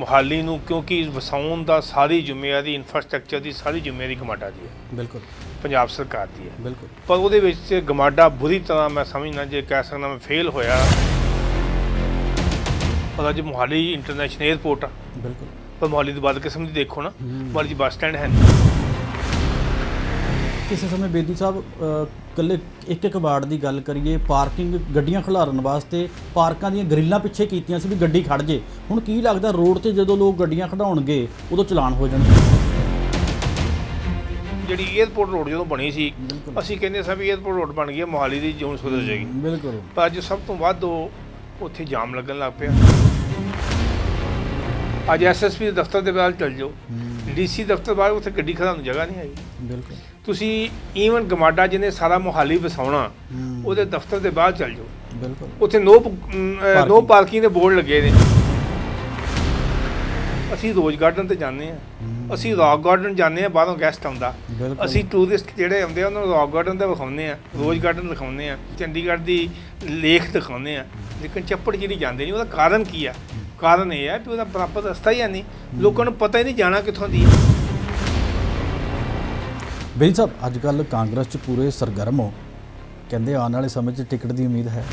ਮੁਹਾਲੀ ਨੂੰ ਕਿਉਂਕਿ ਵਸਾਉਣ ਦਾ ਸਾਰੀ ਜ਼ਿੰਮੇਵਾਰੀ ਇਨਫਰਾਸਟ੍ਰਕਚਰ ਦੀ ਸਾਰੀ ਜ਼ਿੰਮੇਵਾਰੀ ਗਮਾਡਾ ਦੀ ਹੈ। ਬਿਲਕੁਲ। ਪੰਜਾਬ ਸਰਕਾਰ ਦੀ ਹੈ। ਬਿਲਕੁਲ। ਪਰ ਉਹਦੇ ਵਿੱਚ ਗਮਾਡਾ ਬੁਰੀ ਤਰ੍ਹਾਂ ਮੈਂ ਸਮਝਣਾ ਜੇ ਕਹਿ ਸਕਦਾ ਮੈਂ ਫੇਲ ਹੋਇਆ। ਪਰ ਅੱਜ ਮੁਹਾਲੀ ਇੰਟਰਨੈਸ਼ਨਲ 에ਅਰਪੋਰਟ ਆ। ਬਿਲਕੁਲ। ਪਰ ਮੁਹਾਲੀ ਦੀ ਬਾਦ ਕਿਸਮ ਦੀ ਦੇਖੋ ਨਾ। ਮੁਹਾਲੀ 'ਚ ਬੱਸ ਸਟੈਂਡ ਹੈ ਨਹੀਂ। ਕਿਸੇ ਸਮੇਂ ਬੇਦੀ ਸਾਹਿਬ ਅ, ਇਕੱਲੇ ਇੱਕ ਇੱਕ ਵਾਰਡ ਦੀ ਗੱਲ ਕਰੀਏ ਪਾਰਕਿੰਗ ਗੱਡੀਆਂ ਖਿਲਾਰਨ ਵਾਸਤੇ ਪਾਰਕਾਂ ਦੀਆਂ ਗ੍ਰਿਲਾਂ ਪਿੱਛੇ ਕੀਤੀਆਂ ਸੀ ਵੀ ਗੱਡੀ ਖੜ ਜੇ। ਹੁਣ ਕੀ ਲੱਗਦਾ ਰੋਡ ਤੇ ਜਦੋਂ ਲੋਕ ਗੱਡੀਆਂ ਖੜਾਉਣਗੇ ਉਦੋਂ ਚਲਾਨ ਹੋ ਜਾਣਗੇ? ਜਿਹੜੀ 에ਅਰਪੋਰਟ ਰੋਡ ਜਦੋਂ ਬਣੀ ਸੀ ਅਸੀਂ ਕਹਿੰਦੇ ਸਾਂ ਵੀ 에ਅਰਪੋਰਟ ਰੋਡ ਬਣ ਗਈ ਹੈ ਮੁਹਾਲੀ ਦੀ ਜ਼ੋਨ ਸੁਧਰ ਜਾਏਗੀ। ਬਿਲਕੁਲ। ਪਰ ਅੱਜ ਸਭ ਤੋਂ ਵੱਧ ਉਹ ਉੱਥੇ ਜਾਮ ਲੱਗਣ ਲੱਗ ਪਿਆ। ਅੱਜ ਐਸਐਸਪੀ ਦੇ ਦਫ਼ਤਰ ਦੇ ਬਾਹਰ ਚਲ ਜਾਓ। ਡੀਸੀ ਦਫ਼ਤਰ ਬਾਹਰ ਉੱਥੇ ਗੱਡੀ ਖੜਾਉਣ ਨੂੰ ਜਗ੍ਹਾ ਨਹੀਂ ਹੈਗੀ। ਬਿਲਕੁਲ। ਤੁਸੀਂ ਈਵਨ ਗਮਾਡਾ ਜਿਹਨੇ ਸਾਰਾ ਮੁਹਾਲੀ ਵਸਾਉਣਾ ਉਹਦੇ ਦਫ਼ਤਰ ਦੇ ਬਾਹਰ ਚਲ ਜਾਓ। ਬਿਲਕੁਲ। ਉੱਥੇ ਨੋ ਨੋ। ਪਾਰਕਿੰਗ ਦੇ ਬੋਰਡ ਲੱਗੇ ਨੇ। ਅਸੀਂ ਰੋਜ਼ ਗਾਰਡਨ ਤੇ ਜਾਂਦੇ ਆ ਹੂੰ, ਅਸੀਂ ਰੌਕ ਗਾਰਡਨ ਜਾਂਦੇ ਆ ਬਾਹਰੋਂ ਗੈਸਟ ਆਉਂਦਾ। ਅਸੀਂ ਟੂਰਿਸਟ ਜਿਹੜੇ ਆਉਂਦੇ ਆ ਉਹਨਾਂ ਨੂੰ ਰੌਕ ਗਾਰਡਨ ਤੇ ਵਿਖਾਉਂਦੇ ਆ ਰੋਜ਼ ਗਾਰਡਨ ਦਿਖਾਉਂਦੇ ਆ ਚੰਡੀਗੜ੍ਹ ਦੀ ਲੇਖ ਦਿਖਾਉਂਦੇ ਆ ਲੇਕਿਨ ਚੱਪੜ ਜਿਹੜੀ ਜਾਂਦੇ ਨਹੀਂ ਉਹਦਾ ਕਾਰਨ ਕੀ ਆ? ਕਾਰਨ ਇਹ ਆ ਕਿ ਉਹਦਾ ਪ੍ਰਾਪਤ ਰਸਤਾ ਹੀ ਹੈ ਨਹੀਂ। ਲੋਕਾਂ ਨੂੰ ਪਤਾ ਹੀ ਨਹੀਂ ਜਾਣਾ ਕਿੱਥੋਂ ਦੀ ਬੇਦੀ ਸਾਹਿਬ ਅੱਜ ਕੱਲ ਕਾਂਗਰਸ ਚ ਪੂਰੇ ਸਰਗਰਮ ਹੋ। ਕਹਿੰਦੇ ਆਉਣ ਵਾਲੇ ਸਮੇਂ 'ਚ ਟਿਕਟ ਦੀ ਉਮੀਦ ਹੈ।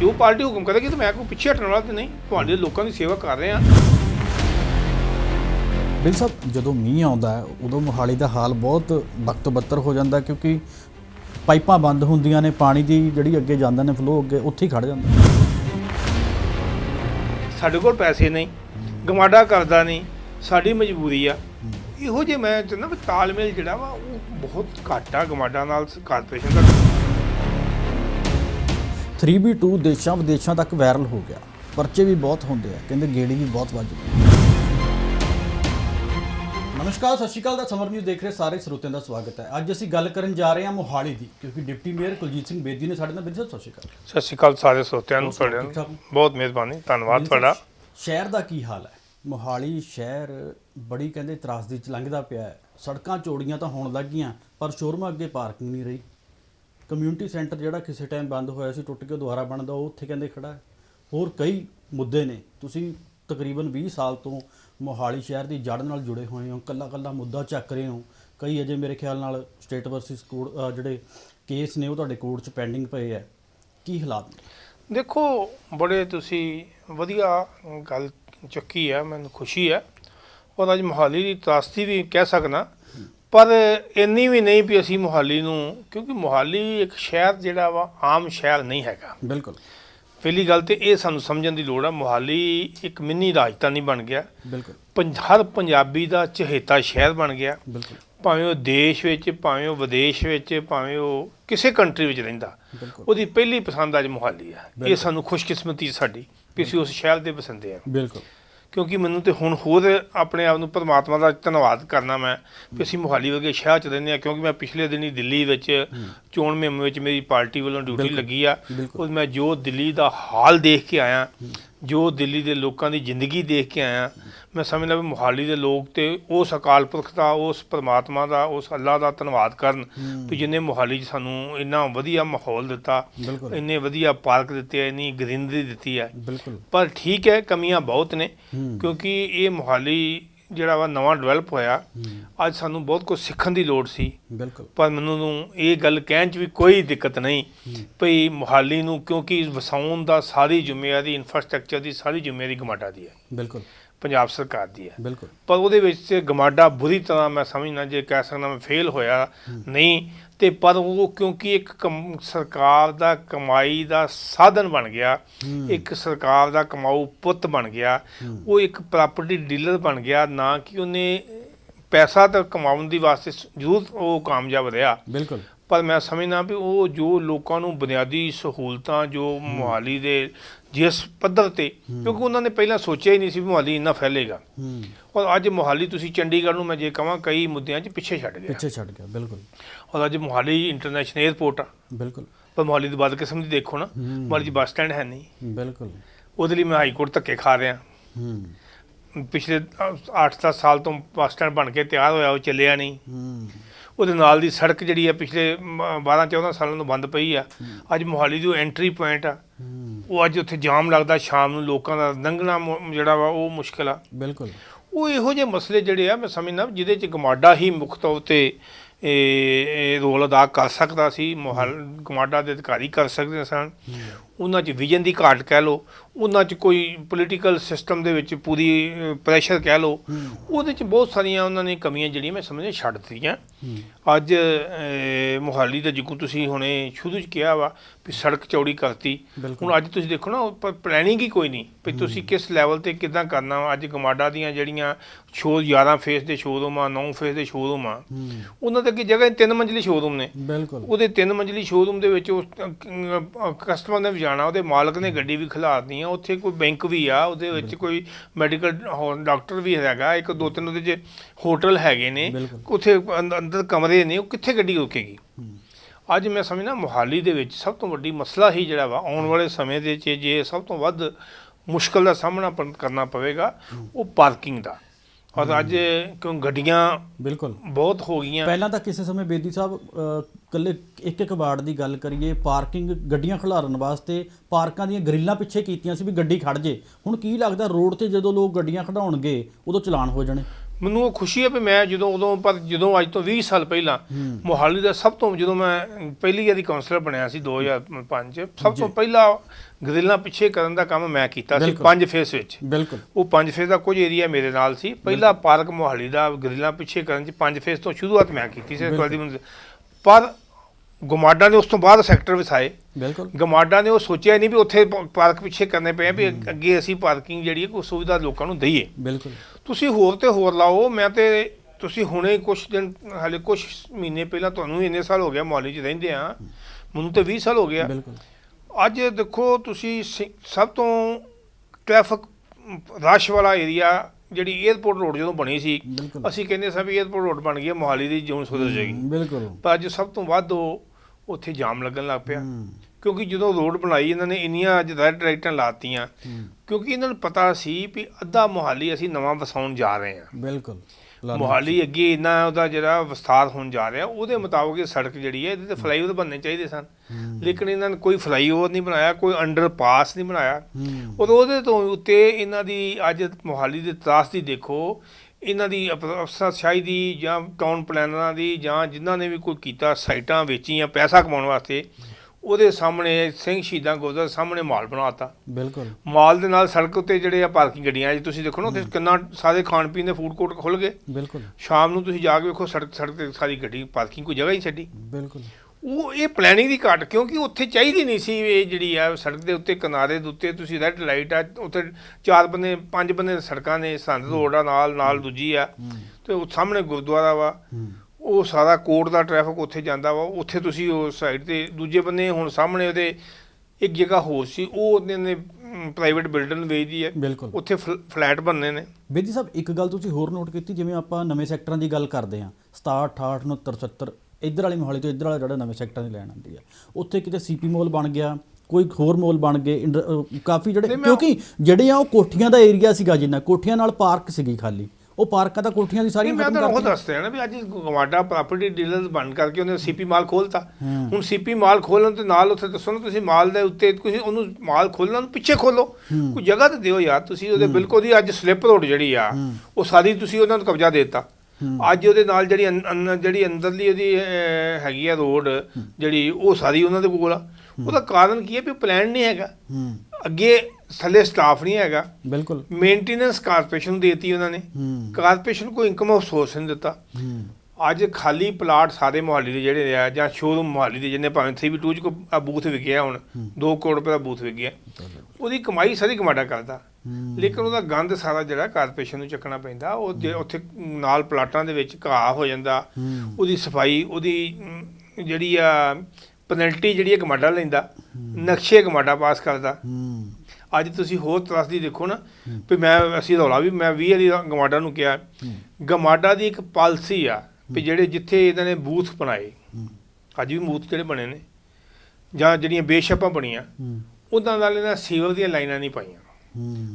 ਜੋ ਪਾਰਟੀ ਹੁਕਮ ਕਰੇਗੀ ਤਾਂ ਮੈਂ ਕੋਈ ਪਿੱਛੇ ਹਟਣ ਵਾਲਾ ਤੇ ਨਹੀਂ। ਤੁਹਾਡੇ ਲੋਕਾਂ ਦੀ ਸੇਵਾ ਕਰ ਰਹੇ ਆ ਬਿਲ ਸਾਹਿਬ ਜਦੋਂ ਮੀਂਹ ਆਉਂਦਾ ਹੈ ਉਦੋਂ ਮੋਹਾਲੀ ਦਾ ਹਾਲ ਬਹੁਤ ਵਕਤ ਬੱਤਰ ਹੋ ਜਾਂਦਾ ਕਿਉਂਕਿ ਪਾਈਪਾਂ ਬੰਦ ਹੁੰਦੀਆਂ ਨੇ ਪਾਣੀ ਦੀ ਜਿਹੜੀ ਅੱਗੇ ਜਾਂਦਾ ਨੇ ਫਲੋ ਅੱਗੇ ਉੱਥੇ ਹੀ ਖੜ ਜਾਂਦਾ ਸਾਡੇ ਕੋਲ ਪੈਸੇ ਨਹੀਂ। ਗਮਾਡਾ ਕਰਦਾ ਨਹੀਂ। ਸਾਡੀ ਮਜਬੂਰੀ ਆ। ਇਹੋ ਜੇ ਮੈਂ ਵੀ ਤਾਲਮੇਲ ਜਿਹੜਾ ਵਾ ਉਹ ਬਹੁਤ ਘੱਟ ਆ ਗਮਾਡਾ ਨਾਲ ਕਾਰਪੋਰੇਸ਼ਨ ਦਾ 3B2 ਦੇਸ਼ਾਂ ਵਿਦੇਸ਼ਾਂ ਤੱਕ ਵਾਇਰਲ ਹੋ ਗਿਆ। ਪਰਚੇ ਵੀ ਬਹੁਤ ਹੁੰਦੇ ਆ ਕਹਿੰਦੇ ਗੇੜੀ ਵੀ ਬਹੁਤ ਵੱਜਦੀ ਨਮਸਕਾਰ ਸਤਿ ਸ਼੍ਰੀ ਅਕਾਲ ਦਾ ਸਮਰ ਨਿਊਜ਼ ਦੇਖ ਰਹੇ ਸਾਰੇ ਸਰੋਤਿਆਂ ਦਾ ਸਵਾਗਤ ਹੈ। ਅੱਜ ਅਸੀਂ ਗੱਲ ਕਰਨ ਜਾ ਰਹੇ ਹਾਂ ਮੋਹਾਲੀ ਦੀ ਕਿਉਂਕਿ ਡਿਪਟੀ ਮੇਅਰ ਕੁਲਜੀਤ ਸਿੰਘ ਬੇਦੀ ਨੇ ਸਾਡੇ ਨਾਲ ਬਿਲਕੁਲ ਸਤਿ ਸ਼੍ਰੀ ਅਕਾਲ। ਸਤਿ ਸ਼੍ਰੀ ਅਕਾਲ ਸਾਰੇ ਸਰੋਤਿਆਂ ਨੂੰ ਤੁਹਾਡੇ ਨੂੰ? ਬਹੁਤ ਮਿਹਰਬਾਨੀ ਧੰਨਵਾਦ ਤੁਹਾਡਾ। ਸ਼ਹਿਰ ਦਾ ਕੀ ਹਾਲ ਹੈ? ਮੋਹਾਲੀ ਸ਼ਹਿਰ ਬੜੀ ਕਹਿੰਦੇ ਤਰਾਸਦੀ ਚ ਲੰਘਦਾ ਪਿਆ ਹੈ। ਸੜਕਾਂ ਚੌੜੀਆਂ ਤਾਂ ਹੋਣ ਲੱਗੀਆਂ, ਪਰ ਸ਼ੋਰੂਮਾਂ ਅੱਗੇ ਪਾਰਕਿੰਗ ਨਹੀਂ ਰਹੀ। ਕਮਿਊਨਿਟੀ ਸੈਂਟਰ ਜਿਹੜਾ ਕਿਸੇ ਟਾਈਮ ਬੰਦ ਹੋਇਆ ਸੀ, ਟੁੱਟ ਕੇ ਦੁਬਾਰਾ ਬਣਦਾ, ਉਹ ਉੱਥੇ ਕਹਿੰਦੇ ਖੜਾ ਹੈ। ਹੋਰ ਕਈ ਮੁੱਦੇ ਨੇ। ਤੁਸੀਂ ਤਕਰੀਬਨ 20 ਸਾਲ ਤੋਂ ਮੋਹਾਲੀ ਸ਼ਹਿਰ ਦੀ ਜੜ ਨਾਲ ਜੁੜੇ ਹੋਏ ਹੋ ਕੱਲਾ ਕੱਲਾ ਮੁੱਦਾ ਚੱਕ ਰਹੇ ਹੋ। ਕਈ ਅਜੇ ਮੇਰੇ ਖਿਆਲ ਨਾਲ ਸਟੇਟ ਵਰਸਸ ਕੋਰਟ ਜਿਹੜੇ ਕੇਸ ਨੇ, ਉਹ ਤੁਹਾਡੇ ਕੋਰਟ 'ਚ ਪੈਂਡਿੰਗ ਪਏ ਹੈ। ਕੀ ਹਾਲਾਤ ਨੇ? ਦੇਖੋ, ਬੜੇ ਤੁਸੀਂ ਵਧੀਆ ਗੱਲ ਚੱਕੀ ਹੈ, ਮੈਨੂੰ ਖੁਸ਼ੀ ਹੈ। ਔਰ ਅੱਜ ਮੁਹਾਲੀ ਦੀ ਤਰਾਸਦੀ ਵੀ ਕਹਿ ਸਕਦਾ। ਪਰ ਇੰਨੀ ਵੀ ਨਹੀਂ ਵੀ ਅਸੀਂ ਮੁਹਾਲੀ ਨੂੰ ਕਿਉਂਕਿ ਮੁਹਾਲੀ ਇੱਕ ਸ਼ਹਿਰ ਜਿਹੜਾ ਵਾ ਆਮ ਸ਼ਹਿਰ ਨਹੀਂ ਹੈਗਾ। ਬਿਲਕੁਲ। ਪਹਿਲੀ ਗੱਲ ਤੇ ਇਹ ਸਾਨੂੰ ਸਮਝਣ ਦੀ ਲੋੜ ਆ ਮੁਹਾਲੀ ਇੱਕ ਮਿੰਨੀ ਰਾਜਧਾਨੀ ਬਣ ਗਿਆ। ਬਿਲਕੁਲ। ਹਰ ਪੰਜਾਬੀ ਦਾ ਚਹੇਤਾ ਸ਼ਹਿਰ ਬਣ ਗਿਆ। ਬਿਲਕੁਲ। ਭਾਵੇਂ ਉਹ ਦੇਸ਼ ਵਿੱਚ ਭਾਵੇਂ ਉਹ ਵਿਦੇਸ਼ ਵਿੱਚ ਭਾਵੇਂ ਉਹ ਕਿਸੇ ਕੰਟਰੀ ਵਿੱਚ ਰਹਿੰਦਾ। ਉਹਦੀ ਪਹਿਲੀ ਪਸੰਦ ਅੱਜ ਮੁਹਾਲੀ ਆ। ਇਹ। ਸਾਨੂੰ ਖੁਸ਼ਕਿਸਮਤੀ ਸਾਡੀ ਕਿ ਅਸੀਂ ਉਸ ਸ਼ਹਿਰ ਦੇ ਵਸੰਦੇ ਆ। ਬਿਲਕੁਲ। ਕਿਉਂਕਿ ਮੈਨੂੰ ਤੇ ਹੁਣ ਹੋਰ ਆਪਣੇ ਆਪ ਨੂੰ ਪਰਮਾਤਮਾ ਦਾ ਧੰਨਵਾਦ ਕਰਨਾ ਮੈਂ ਕਿ ਅਸੀਂ ਮੁਹਾਲੀ ਵਰਗੇ ਸ਼ਹਿਰ ਚ ਰਹਿੰਦੇ ਆ ਕਿਉਂਕਿ ਮੈਂ ਪਿਛਲੇ ਦਿਨੀ ਦਿੱਲੀ ਵਿੱਚ ਚੋਣ ਮੁਹਿੰਮ ਵਿੱਚ ਮੇਰੀ ਪਾਰਟੀ ਵੱਲੋਂ ਡਿਊਟੀ। ਲੱਗੀ ਆ। ਉਹ ਮੈਂ ਜੋ ਦਿੱਲੀ ਦਾ ਹਾਲ ਦੇਖ ਕੇ ਆਇਆ ਜੋ ਦਿੱਲੀ ਦੇ ਲੋਕਾਂ ਦੀ ਜ਼ਿੰਦਗੀ ਦੇਖ ਕੇ ਆਇਆ ਮੈਂ ਸਮਝਦਾ ਵੀ ਮੁਹਾਲੀ ਦੇ ਲੋਕ ਤੇ ਉਸ ਅਕਾਲ ਪੁਰਖ ਦਾ ਉਸ ਪਰਮਾਤਮਾ ਦਾ ਉਸ ਅੱਲਾ ਦਾ ਧੰਨਵਾਦ ਕਰਨ ਵੀ ਜਿਹਨੇ ਮੁਹਾਲੀ 'ਚ ਸਾਨੂੰ ਇੰਨਾ ਵਧੀਆ ਮਾਹੌਲ ਦਿੱਤਾ ਇੰਨੇ ਵਧੀਆ ਪਾਰਕ ਦਿੱਤੇ ਇੰਨੀ ਗ੍ਰੀਨਰੀ ਦਿੱਤੀ ਹੈ ਪਰ ਠੀਕ ਹੈ ਕਮੀਆਂ ਬਹੁਤ ਨੇ ਕਿਉਂਕਿ ਇਹ ਮੁਹਾਲੀ ਜਿਹੜਾ ਵਾ ਨਵਾਂ ਡਿਵੈਲਪ ਹੋਇਆ ਅੱਜ ਸਾਨੂੰ ਬਹੁਤ ਕੁਝ ਸਿੱਖਣ ਦੀ ਲੋੜ ਸੀ। ਬਿਲਕੁਲ। ਪਰ ਮੈਨੂੰ ਨੂੰ ਇਹ ਗੱਲ ਕਹਿਣ 'ਚ ਵੀ ਕੋਈ ਦਿੱਕਤ ਨਹੀਂ ਭਈ ਮੁਹਾਲੀ ਨੂੰ ਕਿਉਂਕਿ ਵਸਾਉਣ ਦਾ ਸਾਰੀ ਜ਼ਿੰਮੇਵਾਰੀ ਇਨਫਰਾਸਟ੍ਰਕਚਰ ਦੀ ਸਾਰੀ ਜ਼ਿੰਮੇਵਾਰੀ ਗਮਾਡਾ ਦੀ ਹੈ। ਬਿਲਕੁਲ। ਪੰਜਾਬ ਸਰਕਾਰ ਦੀ ਹੈ। ਬਿਲਕੁਲ। ਪਰ ਉਹਦੇ ਵਿੱਚ ਗਮਾਡਾ ਬੁਰੀ ਤਰ੍ਹਾਂ ਮੈਂ ਸਮਝਣਾ ਜੇ ਕਹਿ ਸਕਦਾ ਮੈਂ ਫੇਲ ਹੋਇਆ ਨਹੀਂ ਤੇ ਪਰ ਉਹ ਕਿਉਂਕਿ ਇੱਕ ਕਮ- ਸਰਕਾਰ ਦਾ ਕਮਾਈ ਦਾ ਸਾਧਨ ਬਣ ਗਿਆ ਇੱਕ ਸਰਕਾਰ ਦਾ ਕਮਾਊ ਪੁੱਤ ਬਣ ਗਿਆ ਉਹ ਇੱਕ ਪ੍ਰਾਪਰਟੀ ਡੀਲਰ ਬਣ ਗਿਆ ਨਾ ਕਿ ਉਹਨੇ ਪੈਸਾ ਤਾਂ ਕਮਾਉਣ ਦੀ ਵਾਸਤੇ ਸ- ਜ਼ਰੂਰ ਉਹ ਕਾਮਯਾਬ ਰਿਹਾ। ਬਿਲਕੁਲ। ਪਰ ਮੈਂ ਸਮਝਦਾ ਵੀ ਉਹ ਜੋ ਲੋਕਾਂ ਨੂੰ ਬੁਨਿਆਦੀ ਸਹੂਲਤਾਂ ਜੋ ਮੁਹਾਲੀ ਦੇ ਜਿਸ ਪੱਧਰ ਤੇ ਕਿਉਂਕਿ ਉਹਨਾਂ ਨੇ ਪਹਿਲਾਂ ਸੋਚਿਆ ਹੀ ਨਹੀਂ ਸੀ ਵੀ ਮੁਹਾਲੀ ਇੰਨਾ ਫੈਲੇਗਾ। ਔਰ ਅੱਜ ਮੁਹਾਲੀ ਤੁਸੀਂ ਚੰਡੀਗੜ੍ਹ ਨੂੰ ਮੈਂ ਜੇ ਕਹਾਂ ਕਈ ਮੁੱਦਿਆਂ 'ਚ ਪਿੱਛੇ ਛੱਡ ਗਿਆ। ਪਿੱਛੇ ਛੱਡ ਗਿਆ ਬਿਲਕੁਲ। ਔਰ ਅੱਜ ਮੁਹਾਲੀ ਇੰਟਰਨੈਸ਼ਨਲ 에ਅਰਪੋਰਟ ਆ। ਬਿਲਕੁਲ। ਪਰ ਮੁਹਾਲੀ ਦੀ ਬਾਦ ਕਿਸਮ ਦੀ ਦੇਖੋ ਨਾ। ਮੁਹਾਲੀ 'ਚ ਬੱਸ ਸਟੈਂਡ ਹੈ ਨਹੀਂ। ਬਿਲਕੁਲ। ਉਹਦੇ ਲਈ ਮੈਂ ਹਾਈ ਕੋਰਟ ਧੱਕੇ ਖਾ ਰਿਹਾ। ਪਿਛਲੇ 8-10 ਸਾਲ ਤੋਂ ਬੱਸ ਸਟੈਂਡ ਬਣ ਕੇ ਤਿਆਰ ਹੋਇਆ ਉਹ ਚੱਲਿਆ ਨਹੀਂ। ਉਹਦੇ ਨਾਲ ਦੀ ਸੜਕ ਜਿਹੜੀ ਆ ਪਿਛਲੇ 12-14 ਸਾਲਾਂ ਤੋਂ ਬੰਦ ਪਈ ਆ। ਅੱਜ ਮੁਹਾਲੀ ਦੀ ਐਂਟਰੀ ਪੁਆਇੰਟ ਆ। ਉਹ ਅੱਜ ਉੱਥੇ ਜਾਮ ਲੱਗਦਾ ਸ਼ਾਮ ਨੂੰ ਲੋਕਾਂ ਦਾ ਲੰਘਣਾ ਜਿਹੜਾ ਵਾ ਉਹ ਮੁਸ਼ਕਲ ਆ। ਬਿਲਕੁਲ। ਉਹ ਇਹੋ ਜਿਹੇ ਮਸਲੇ ਜਿਹੜੇ ਆ ਮੈਂ ਸਮਝਦਾ ਜਿਹਦੇ ਚ ਗਮਾਡਾ ਹੀ ਮੁੱਖ ਤੌਰ ਤੇ ਇਹ ਇਹ ਰੋਲ ਅਦਾ ਕਰ ਸਕਦਾ ਸੀ ਮੁਹੱਲ ਗਮਾਡਾ ਦੇ ਅਧਿਕਾਰੀ ਕਰ ਸਕਦੇ ਸਨ। ਉਹਨਾਂ 'ਚ ਵਿਜ਼ਨ ਦੀ ਘਾਟ ਕਹਿ ਲਓ ਉਹਨਾਂ 'ਚ ਕੋਈ ਪੋਲੀਟੀਕਲ ਸਿਸਟਮ ਦੇ ਵਿੱਚ ਪੂਰੀ ਪ੍ਰੈਸ਼ਰ ਕਹਿ ਲਓ ਉਹਦੇ 'ਚ ਬਹੁਤ ਸਾਰੀਆਂ ਉਹਨਾਂ ਨੇ ਕਮੀਆਂ ਜਿਹੜੀਆਂ ਮੈਂ ਸਮਝਦਾ ਛੱਡ ਦਿੱਤੀਆਂ। ਅੱਜ ਮੁਹਾਲੀ ਦਾ ਜਿਕੂ ਤੁਸੀਂ ਹੁਣੇ ਸ਼ੁਰੂ 'ਚ ਕਿਹਾ ਵਾ ਵੀ ਸੜਕ ਚੌੜੀ ਕਰਤੀ। ਹੁਣ ਅੱਜ ਤੁਸੀਂ ਦੇਖੋ ਨਾ ਪਲੈਨਿੰਗ ਹੀ ਕੋਈ ਨਹੀਂ ਵੀ ਤੁਸੀਂ ਕਿਸ ਲੈਵਲ ਤੇ ਕਿਦਾਂ ਕਰਨਾ ਵਾ। ਅੱਜ ਗਮਾਡਾ ਦੀਆਂ ਜਿਹੜੀਆਂ ਸ਼ੋਅ 11 ਫੇਸ ਦੇ ਸ਼ੋਰੂਮ ਆ 9 ਫੇਸ ਦੇ ਸ਼ੋਰੂਮ ਆ ਉਹਨਾਂ ਦੇ ਅੱਗੇ ਜਗ੍ਹਾ ਤਿੰਨ ਮੰਜ਼ਲੀ ਸ਼ੋਰੂਮ ਨੇ। ਬਿਲਕੁਲ। ਉਹਦੇ ਤਿੰਨ ਮੰਜ਼ਲੀ ਸ਼ੋਰੂਮ ਦੇ ਵਿੱਚ ਉਸ ਕਸਟਮਰ ਨੇ ਜਾਣਾ ਉਹਦੇ ਮਾਲਕ ਨੇ ਗੱਡੀ ਵੀ ਖਿਲਾਰਨੀ ਆ ਉੱਥੇ ਕੋਈ ਬੈਂਕ ਵੀ ਆ ਉਹਦੇ ਵਿੱਚ ਕੋਈ ਮੈਡੀਕਲ ਡਾਕਟਰ ਵੀ ਹੈਗਾ ਇੱਕ ਦੋ ਤਿੰਨ ਉਹਦੇ 'ਚ ਹੋਟਲ ਹੈਗੇ ਨੇ। ਉੱਥੇ ਅੰਦ- ਅੰਦਰ ਕਮਰੇ ਨੇ ਉਹ ਕਿੱਥੇ ਗੱਡੀ ਰੋਕੇਗੀ? ਅੱਜ ਮੈਂ ਸਮਝਣਾ ਮੋਹਾਲੀ ਦੇ ਵਿੱਚ ਸਭ ਤੋਂ ਵੱਡੀ ਮਸਲਾ ਹੀ ਜਿਹੜਾ ਵਾ ਆਉਣ ਵਾਲੇ ਸਮੇਂ ਦੇ ਵਿੱਚ ਜੇ ਸਭ ਤੋਂ ਵੱਧ ਮੁਸ਼ਕਲ ਦਾ ਸਾਹਮਣਾ ਕਰਨਾ ਪਵੇਗਾ ਉਹ ਪਾਰਕਿੰਗ ਦਾ। ਔਰ ਅੱਜ ਕਿਉਂ ਗੱਡੀਆਂ ਬਿਲਕੁਲ। ਬਹੁਤ ਹੋ ਗਈਆਂ। ਪਹਿਲਾਂ ਤਾਂ ਕਿਸੇ ਸਮੇਂ ਬੇਦੀ ਸਾਹਿਬ ਕੱਲੇ ਇੱਕ ਇੱਕ ਵਾਰਡ ਦੀ ਗੱਲ ਕਰੀਏ ਪਾਰਕਿੰਗ ਗੱਡੀਆਂ ਖਿਲਾਰਨ ਵਾਸਤੇ ਪਾਰਕਾਂ ਦੀਆਂ ਗ੍ਰਿਲਾਂ ਪਿੱਛੇ ਕੀਤੀਆਂ ਸੀ ਵੀ ਗੱਡੀ ਖੜ ਜੇ। ਹੁਣ ਕੀ ਲੱਗਦਾ ਰੋਡ ਤੇ ਜਦੋਂ ਲੋਕ ਗੱਡੀਆਂ ਖੜਾਉਣਗੇ ਉਦੋਂ ਚਲਾਨ ਹੋ ਜਾਣੇ। ਮੈਨੂੰ ਉਹ ਖੁਸ਼ੀ ਹੈ ਵੀ ਮੈਂ ਜਦੋਂ ਉਦੋਂ ਪਰ ਜਦੋਂ ਅੱਜ ਤੋਂ 20 ਸਾਲ ਪਹਿਲਾਂ ਮੋਹਾਲੀ ਦਾ ਸਭ ਤੋਂ ਜਦੋਂ ਮੈਂ ਪਹਿਲੀ ਵਾਰੀ ਕਾਉਂਸਲਰ ਬਣਿਆ ਸੀ 2005 ਚ ਸਭ ਤੋਂ ਪਹਿਲਾ ਗਰਿੱਲਾਂ ਪਿੱਛੇ ਕਰਨ ਦਾ ਕੰਮ ਮੈਂ ਕੀਤਾ ਸੀ। ਪੰਜ ਫੇਸ ਵਿੱਚ। ਬਿਲਕੁਲ। ਉਹ ਪੰਜ ਫੇਸ ਦਾ ਕੁਝ ਏਰੀਆ ਮੇਰੇ ਨਾਲ ਸੀ। ਪਹਿਲਾ ਪਾਰਕ ਮੋਹਾਲੀ ਦਾ ਗਰਿੱਲਾਂ ਪਿੱਛੇ ਕਰਨ ਚ ਪੰਜ ਫੇਸ ਤੋਂ ਸ਼ੁਰੂਆਤ ਮੈਂ ਕੀਤੀ ਸੀ। ਪਰ ਗੁਮਾਡਾ ਨੇ ਉਸ ਤੋਂ ਬਾਅਦ ਸੈਕਟਰ ਵਸਾਏ। ਬਿਲਕੁਲ। ਗਮਾਡਾ ਨੇ ਉਹ ਸੋਚਿਆ ਨਹੀਂ ਵੀ ਉੱਥੇ ਪਾਰਕ ਪਿੱਛੇ ਕਰਨੇ ਪਏ ਵੀ ਅੱਗੇ ਅਸੀਂ ਪਾਰਕਿੰਗ ਜਿਹੜੀ ਹੈ ਕੋਈ ਸੁਵਿਧਾ ਲੋਕਾਂ ਨੂੰ ਦਈਏ। ਬਿਲਕੁਲ। ਤੁਸੀਂ ਹੋਰ ਤੇ ਹੋਰ ਲਾਓ ਮੈਂ ਤੇ ਤੁਸੀਂ ਹੁਣੇ ਕੁਝ ਦਿਨ ਹਾਲੇ ਕੁਝ ਮਹੀਨੇ ਪਹਿਲਾਂ ਤੁਹਾਨੂੰ ਇੰਨੇ ਸਾਲ ਹੋ ਗਿਆ ਮੌਲੀ 'ਚ ਰਹਿੰਦੇ ਆ। ਮੈਨੂੰ ਤੇ 20 ਸਾਲ ਹੋ ਗਿਆ। ਬਿਲਕੁਲ। ਅੱਜ ਦੇਖੋ ਤੁਸੀਂ ਸਭ ਤੋਂ ਟ੍ਰੈਫਿਕ ਰਸ਼ ਵਾਲਾ ਏਰੀਆ ਜਿਹੜੀ 에ਅਰਪੋਰਟ ਰੋਡ ਜਦੋਂ ਬਣੀ ਸੀ ਅਸੀਂ ਕਹਿੰਦੇ ਸਾਂ ਵੀ 에ਅਰਪੋਰਟ ਰੋਡ ਬਣ ਗਈ ਹੈ, ਮੋਹਾਲੀ ਦੀ ਜ਼ੋਨ ਸੁਧਰ ਜਾਏਗੀ। ਬਿਲਕੁਲ। ਪਰ ਅੱਜ ਸਭ ਤੋਂ ਵੱਧ ਉਹ ਉੱਥੇ ਜਾਮ ਲੱਗਣ ਲੱਗ ਪਿਆ। ਕਿਉਂਕਿ ਜਦੋਂ ਰੋਡ ਬਣਾਈ ਇਹਨਾਂ ਨੇ ਇੰਨੀਆਂ ਅੱਜ ਰੈਡ ਲਾਈਟਾਂ ਲਾਤੀਆਂ। ਕਿਉਂਕਿ ਇਹਨਾਂ ਨੂੰ ਪਤਾ ਸੀ ਵੀ ਅੱਧਾ ਮੋਹਾਲੀ ਅਸੀਂ ਨਵਾਂ ਵਸਾਉਣ ਜਾ ਰਹੇ ਹਾਂ। ਬਿਲਕੁਲ। ਮੋਹਾਲੀ ਅੱਗੇ ਇੰਨਾ ਉਹਦਾ ਜਿਹੜਾ ਵਿਸਤਾਰ ਹੋਣ ਜਾ ਰਿਹਾ ਉਹਦੇ ਮੁਤਾਬਕ ਇਹ ਸੜਕ ਜਿਹੜੀ ਹੈ ਇਹਦੇ ਤੇ ਫਲਾਈਓਵਰ ਬਣਨੇ ਚਾਹੀਦੇ ਸਨ। ਲੇਕਿਨ ਇਹਨਾਂ ਨੇ ਕੋਈ ਫਲਾਈਓਵਰ ਨਹੀਂ ਬਣਾਇਆ ਕੋਈ ਅੰਡਰਪਾਸ ਨਹੀਂ ਬਣਾਇਆ। ਔਰ ਉਹਦੇ ਤੋਂ ਉੱਤੇ ਇਹਨਾਂ ਦੀ ਅੱਜ ਮੋਹਾਲੀ ਦੇ ਤਰਾਸਦੀ ਦੇਖੋ ਇਹਨਾਂ ਦੀ ਅਫਸਰਸ਼ਾਹੀ ਦੀ ਜਾਂ ਟਾਊਨ ਪਲਾਨਰਾਂ ਦੀ ਜਾਂ ਜਿਨ੍ਹਾਂ ਨੇ ਵੀ ਕੋਈ ਕੀਤਾ ਸਾਈਟਾਂ ਵੇਚੀਆਂ ਪੈਸਾ ਕਮਾਉਣ ਵਾਸਤੇ ਉਹਦੇ ਸਾਹਮਣੇ ਸਿੰਘ ਸ਼ਹੀਦਾਂ ਗੁਰਦੁਆਰੇ ਸਾਹਮਣੇ ਮਾਲ ਬਣਾਤਾ ਬਿਲਕੁਲ। ਮਾਲ ਦੇ ਨਾਲ ਸੜਕ ਉੱਤੇ ਜਿਹੜੇ ਆ ਪਾਰਕਿੰਗ ਗੱਡੀਆਂ ਅੱਜ ਤੁਸੀਂ ਦੇਖੋ ਨਾ ਉੱਥੇ ਕਿੰਨਾ ਸਾਰੇ ਖਾਣ ਪੀਣ ਦੇ ਫੂਡ ਕੋਰਟ ਖੁੱਲ ਗਏ। ਬਿਲਕੁਲ। ਸ਼ਾਮ ਨੂੰ ਤੁਸੀਂ ਜਾ ਕੇ ਵੇਖੋ ਸੜਕ ਸੜਕ ਤੇ ਸਾਰੀ ਗੱਡੀ ਪਾਰਕਿੰਗ ਕੋਈ ਜਗ੍ਹਾ ਹੀ ਛੱਡੀ। ਬਿਲਕੁਲ। ਉਹ ਇਹ ਪਲੈਨਿੰਗ ਦੀ ਘਾਟ ਕਿਉਂਕਿ ਉੱਥੇ ਚਾਹੀਦੀ ਨਹੀਂ ਸੀ ਇਹ ਜਿਹੜੀ ਆ ਸੜਕ ਦੇ ਉੱਤੇ ਕਿਨਾਰੇ ਦੇ ਉੱਤੇ। ਤੁਸੀਂ ਰੈੱਡ ਲਾਈਟ ਆ ਉੱਥੇ ਚਾਰ ਬੰਨੇ ਪੰਜ ਬੰਨੇ ਸੜਕਾਂ ਨੇ ਸੰਦ ਰੋਡ ਆ ਨਾਲ ਨਾਲ ਦੂਜੀ ਆ। ਤੇ ਉਹ ਸਾਹਮਣੇ ਗੁਰਦੁਆਰਾ ਵਾ। ਉਹ ਸਾਰਾ ਕੋਰਟ ਦਾ ਟ੍ਰੈਫਿਕ ਉੱਥੇ ਜਾਂਦਾ ਵਾ। ਉੱਥੇ ਤੁਸੀਂ ਉਹ ਸਾਈਡ ਤੇ ਦੂਜੇ ਬੰਨੇ ਹੁਣ ਸਾਹਮਣੇ ਉਹਦੇ ਇੱਕ ਜਗ੍ਹਾ ਹੋਰ ਸੀ ਉਹ ਉਹਨੇ ਨੇ ਪ੍ਰਾਈਵੇਟ ਬਿਲਡਿੰਗ ਵੇਚਦੀ ਹੈ ਉੱਥੇ ਫਲ- ਫਲੈਟ ਬਣਨੇ ਨੇ। ਬੇਦੀ ਸਾਹਿਬ ਇੱਕ ਗੱਲ ਤੁਸੀਂ ਹੋਰ ਨੋਟ ਕੀਤੀ ਜਿਵੇਂ ਆਪਾਂ ਨਵੇਂ ਸੈਕਟਰਾਂ ਦੀ ਗੱਲ ਕਰਦੇ ਹਾਂ। 67 68 69 70 ਇੱਧਰ ਵਾਲੀ ਮੋਹਾਲੀ ਤੋਂ ਇੱਧਰ ਵਾਲਾ ਜਿਹੜਾ ਨਵੇਂ ਸੈਕਟਰਾਂ ਦੀ ਲੈਣ ਆਉਂਦੀ ਆ ਉੱਥੇ ਕਿਤੇ ਸੀਪੀ ਮੋਲ ਬਣ ਗਿਆ ਕੋਈ ਹੋਰ ਮੋਲ ਬਣ ਗਏ ਕਾਫੀ ਜਿਹੜੇ ਕਿਉਂਕਿ ਜਿਹੜੇ ਆ ਉਹ ਕੋਠੀਆਂ ਦਾ ਏਰੀਆ ਸੀਗਾ ਜਿੰਨਾ ਕੋਠੀਆਂ ਨਾਲ ਪਾਰਕ ਸੀਗੀ ਖਾਲੀ ਉਹ ਪਾਰਕਾਂ ਤਾਂ ਕੋਠੀਆਂ ਦੀ ਸਾਰੀਆਂ ਮੈਂ ਤਾਂ ਉਹ ਕਰਤੀਆਂ ਦੱਸ ਰਿਹਾ ਨਾ ਵੀ ਅੱਜ ਗਵਾਡਾ ਪ੍ਰਾਪਰਟੀ ਡੀਲਰ ਬੰਦ ਕਰਕੇ ਉਹਨੇ ਸੀਪੀ ਮਾਲ ਖੋਲਤਾ। ਹੁਣ ਸੀਪੀ ਮਾਲ ਖੋਲਣ ਤੇ ਨਾਲ ਉੱਥੇ ਦੱਸੋ ਨਾ ਤੁਸੀਂ ਮਾਲ ਦੇ ਉੱਤੇ ਤੁਸੀਂ ਉਹਨੂੰ ਮਾਲ ਖੋਲਣਾ ਨੂੰ ਪਿੱਛੇ ਖੋਲੋ। ਕੋਈ ਜਗ੍ਹਾ ਤੇ ਦਿਓ ਯਾਰ ਤੁਸੀਂ ਉਹਦੇ ਬਿਲਕੁਲ ਦੀ ਅੱਜ ਸਲਿੱਪ ਰੋਡ ਜਿਹੜੀ ਆ। ਉਹ ਸਾਰੀ ਤੁਸੀਂ ਉਹਨਾਂ ਨੂੰ ਕਬਜ਼ਾ ਦੇ ਦਿੱਤਾ। ਅੱਜ ਉਹਦੇ ਨਾਲ ਜਿਹੜੀ ਅੰ- ਜਿਹੜੀ ਅੰਦਰਲੀ ਉਹਦੀ ਅਹ, ਹੈਗੀ ਆ ਰੋਡ ਜਿਹੜੀ ਉਹ ਸਾਰੀ ਉਹਨਾਂ ਦੇ ਕੋਲ ਆ। ਉਹਦਾ ਕਾਰਨ ਕੀ ਹੈ ਵੀ ਪਲਾਨ ਨਹੀਂ ਹੈਗਾ। ਹੂੰ। ਅੱਗੇ ਥੱਲੇ ਸਟਾਫ ਨਹੀਂ ਹੈਗਾ। ਬਿਲਕੁਲ। ਮੇਨਟੇਨੈਂਸ ਕਾਰਪੋਰੇਸ਼ਨ ਨੂੰ ਦੇਤੀ ਉਹਨਾਂ ਨੇ। ਹੂੰ। ਕਾਰਪੋਰੇਸ਼ਨ ਕੋਈ ਇਨਕਮ ਆਫ ਸੋਰਸ ਨਹੀਂ ਦਿੱਤਾ। ਹੂੰ। ਅੱਜ ਖਾਲੀ ਪਲਾਟ ਸਾਰੇ ਮੁਹੱਲੇ ਦੇ ਜਿਹੜੇ ਆ ਜਾਂ ਸ਼ੋਰੂਮ ਮੁਹੱਲੇ ਦੇ ਜਿੰਨੇ ਭਾਵੇਂ 3v2 ਚ ਕੋ ਬੂਥ ਵਿਕਿਆ ਹੁਣ 2 ਕਰੋੜ ਰੁਪਏ ਦਾ ਬੂਥ ਵਿਕਿਆ। ਉਹਦੀ ਕਮਾਈ ਸਾਰੀ ਕਮਾਡਾ ਕਰਦਾ। ਲੇਕਿਨ ਉਹਦਾ ਗੰਦ ਸਾਰਾ ਜਿਹੜਾ ਕਾਰਪੋਰੇਸ਼ਨ ਨੂੰ ਚੱਕਣਾ ਪੈਂਦਾ ਉਹ ਜੇ ਉੱਥੇ ਨਾਲ ਪਲਾਟਾਂ ਦੇ ਵਿੱਚ ਘਾਹ ਹੋ ਜਾਂਦਾ ਉਹਦੀ ਸਫ਼ਾਈ ਉਹਦੀ ਜਿਹੜੀ ਆ ਪੈਨਲਟੀ ਜਿਹੜੀ ਹੈ ਕਮਾਡਾ ਲੈਂਦਾ ਨਕਸ਼ੇ ਕਮਾਡਾ ਪਾਸ ਕਰਦਾ। ਅੱਜ ਤੁਸੀਂ ਹੋਰ ਤਰਾਸਦੀ ਦੇਖੋ ਨਾ ਵੀ ਮੈਂ ਅਸੀਂ ਰੌਲਾ ਵੀ ਮੈਂ 20 ਵਾਰੀ ਗਮਾਡਾ ਨੂੰ ਕਿਹਾ। ਗਮਾਡਾ ਦੀ ਇੱਕ ਪਾਲਿਸੀ ਆ ਵੀ ਜਿਹੜੇ ਜਿੱਥੇ ਇਹਨਾਂ ਨੇ ਬੂਥ ਬਣਾਏ ਅੱਜ ਵੀ ਬੂਥ ਜਿਹੜੇ ਬਣੇ ਨੇ ਜਾਂ ਜਿਹੜੀਆਂ ਬੇਸ਼ੱਪਾਂ ਬਣੀਆਂ ਉਹਨਾਂ ਨਾਲ ਇਹਨਾਂ ਸੀਵਰ ਦੀਆਂ ਲਾਈਨਾਂ ਨਹੀਂ ਪਾਈਆਂ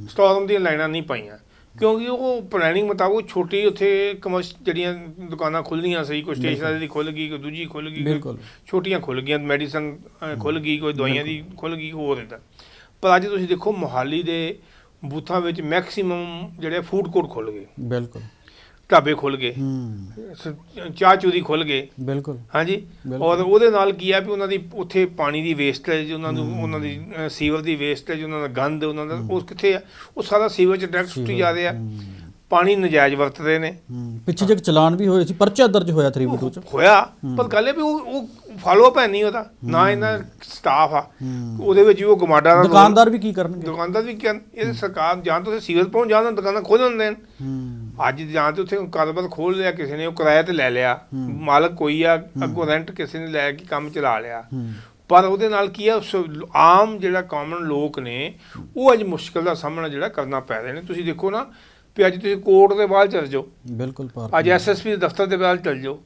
ਸਟੋਰਮ ਦੀਆਂ ਲਾਈਨਾਂ ਨਹੀਂ ਪਾਈਆਂ ਕਿਉਂਕਿ ਉਹ ਪਲੈਨਿੰਗ ਮੁਤਾਬਕ ਛੋਟੀ ਉੱਥੇ ਕਮਰਸ਼ ਜਿਹੜੀਆਂ ਦੁਕਾਨਾਂ ਖੁੱਲ੍ਹੀਆਂ ਸੀ ਕੋਈ ਸਟੇਸ਼ਨਰੀ ਦੀ ਖੁੱਲ ਗਈ ਕੋਈ ਦੂਜੀ ਖੁੱਲ ਗਈ ਛੋਟੀਆਂ ਖੁੱਲ ਗਈਆਂ ਮੈਡੀਸਨ ਖੁੱਲ ਗਈ ਕੋਈ ਦਵਾਈਆਂ ਦੀ ਖੁੱਲ ਗਈ ਹੋਰ ਇਦਾਂ ਪਰ ਅੱਜ ਤੁਸੀਂ ਦੇਖੋ ਮੋਹਾਲੀ ਦੇ ਬੂਥਾਂ ਵਿੱਚ ਮੈਕਸਿਮਮ ਜਿਹੜੇ ਫੂਡ ਕੋਰਟ ਖੁੱਲ ਗਏ। ਬਿਲਕੁਲ। ਢਾਬੇ ਖੁੱਲ ਗਏ। ਹੂੰ। ਸ- ਚਾਹ ਚੂਰੀ ਖੁੱਲ ਗਏ। ਬਿਲਕੁਲ। ਹਾਂਜੀ? ਬਿਲਕੁਲ। ਔਰ ਉਹਦੇ ਨਾਲ ਕੀ ਆ ਵੀ ਉਹਨਾਂ ਦੀ ਉੱਥੇ ਪਾਣੀ ਦੀ ਵੇਸਟੇਜ ਉਹਨਾਂ ਨੂੰ ਉਹਨਾਂ ਦੀ ਅ, ਸੀਵਰ ਦੀ ਵੇਸਟੇਜ ਉਹਨਾਂ ਦਾ ਗੰਦ ਉਹਨਾਂ ਦਾ ਉਹ ਕਿੱਥੇ ਆ? ਉਹ ਸਾਰਾ ਸੀਵਰ ਚ ਡਾਇਰੈਕਟ ਸੁੱਟੀ ਜਾ ਰਹੇ। ਹੂੰ। ਪਾਣੀ ਨਜਾਇਜ਼ ਵਰਤਦੇ ਨੇ। ਪਿੱਛੇ ਜੇ ਚਲਾਨ ਵੀ ਹੋਏ ਸੀ ਪਰਚਾ ਦਰਜ ਹੋਇਆ 3B2 ਚ। ਹੋਇਆ ਪਰ ਗੱਲ ਇਹ ਵੀ ਉਹ ਉਹ ਫਾਲੋ ਅਪ ਹੈ ਨਹੀਂ ਉਹਦਾ ਨਾ ਇਹਨਾਂ ਸਟਾਫ ਆ। ਉਹਦੇ ਵਿੱਚ ਉਹ ਗਮਾਡਾ ਦਾ ਦੁਕਾਨਦਾਰ ਵੀ ਕੀ ਕਰਨਗੇ? ਦੁਕਾਨਦਾਰ ਵੀ ਕਹਿੰ ਇਹ ਸਰਕਾਰ ਜਾਂ ਤਾਂ ਸੀਵਰ ਪਹੁੰਚ ਜਾਂ ਤਾਂ ਦੁਕਾਨਾਂ ਖੋਲ੍ਹਣ ਦੇਣ ਅੱਜ ਜਾਂ ਤੇ ਉੱਥੇ ਕਾਰੋਬਾਰ ਖੋਲ ਲਿਆ ਕਿਸੇ ਨੇ ਉਹ ਕਿਰਾਏ ਤੇ ਲੈ ਲਿਆ। ਮਾਲਕ ਕੋਈ ਆ ਅੱਗੋਂ ਰੈਂਟ ਕਿਸੇ ਨੇ ਲੈ ਕੇ ਕੰਮ ਚਲਾ ਲਿਆ। ਪਰ ਉਹਦੇ ਨਾਲ ਕੀ ਆ ਆਮ ਜਿਹੜਾ ਕਾਮਨ ਲੋਕ ਨੇ ਉਹ ਅੱਜ ਮੁਸ਼ਕਲ ਦਾ ਸਾਹਮਣਾ ਜਿਹੜਾ ਕਰਨਾ ਪੈ ਰਹੇ ਨੇ। ਤੁਸੀਂ ਦੇਖੋ ਨਾ ਵੀ ਅੱਜ ਤੁਸੀਂ ਕੋਰਟ ਦੇ ਬਾਹਰ ਚੱਲ ਜਾਓ। ਬਿਲਕੁਲ ਪਾਰ ਅੱਜ ਐਸਐਸਪੀ ਦੇ ਦਫ਼ਤਰ ਦੇ ਬਾਹਰ ਚੱਲ ਜਾਓ।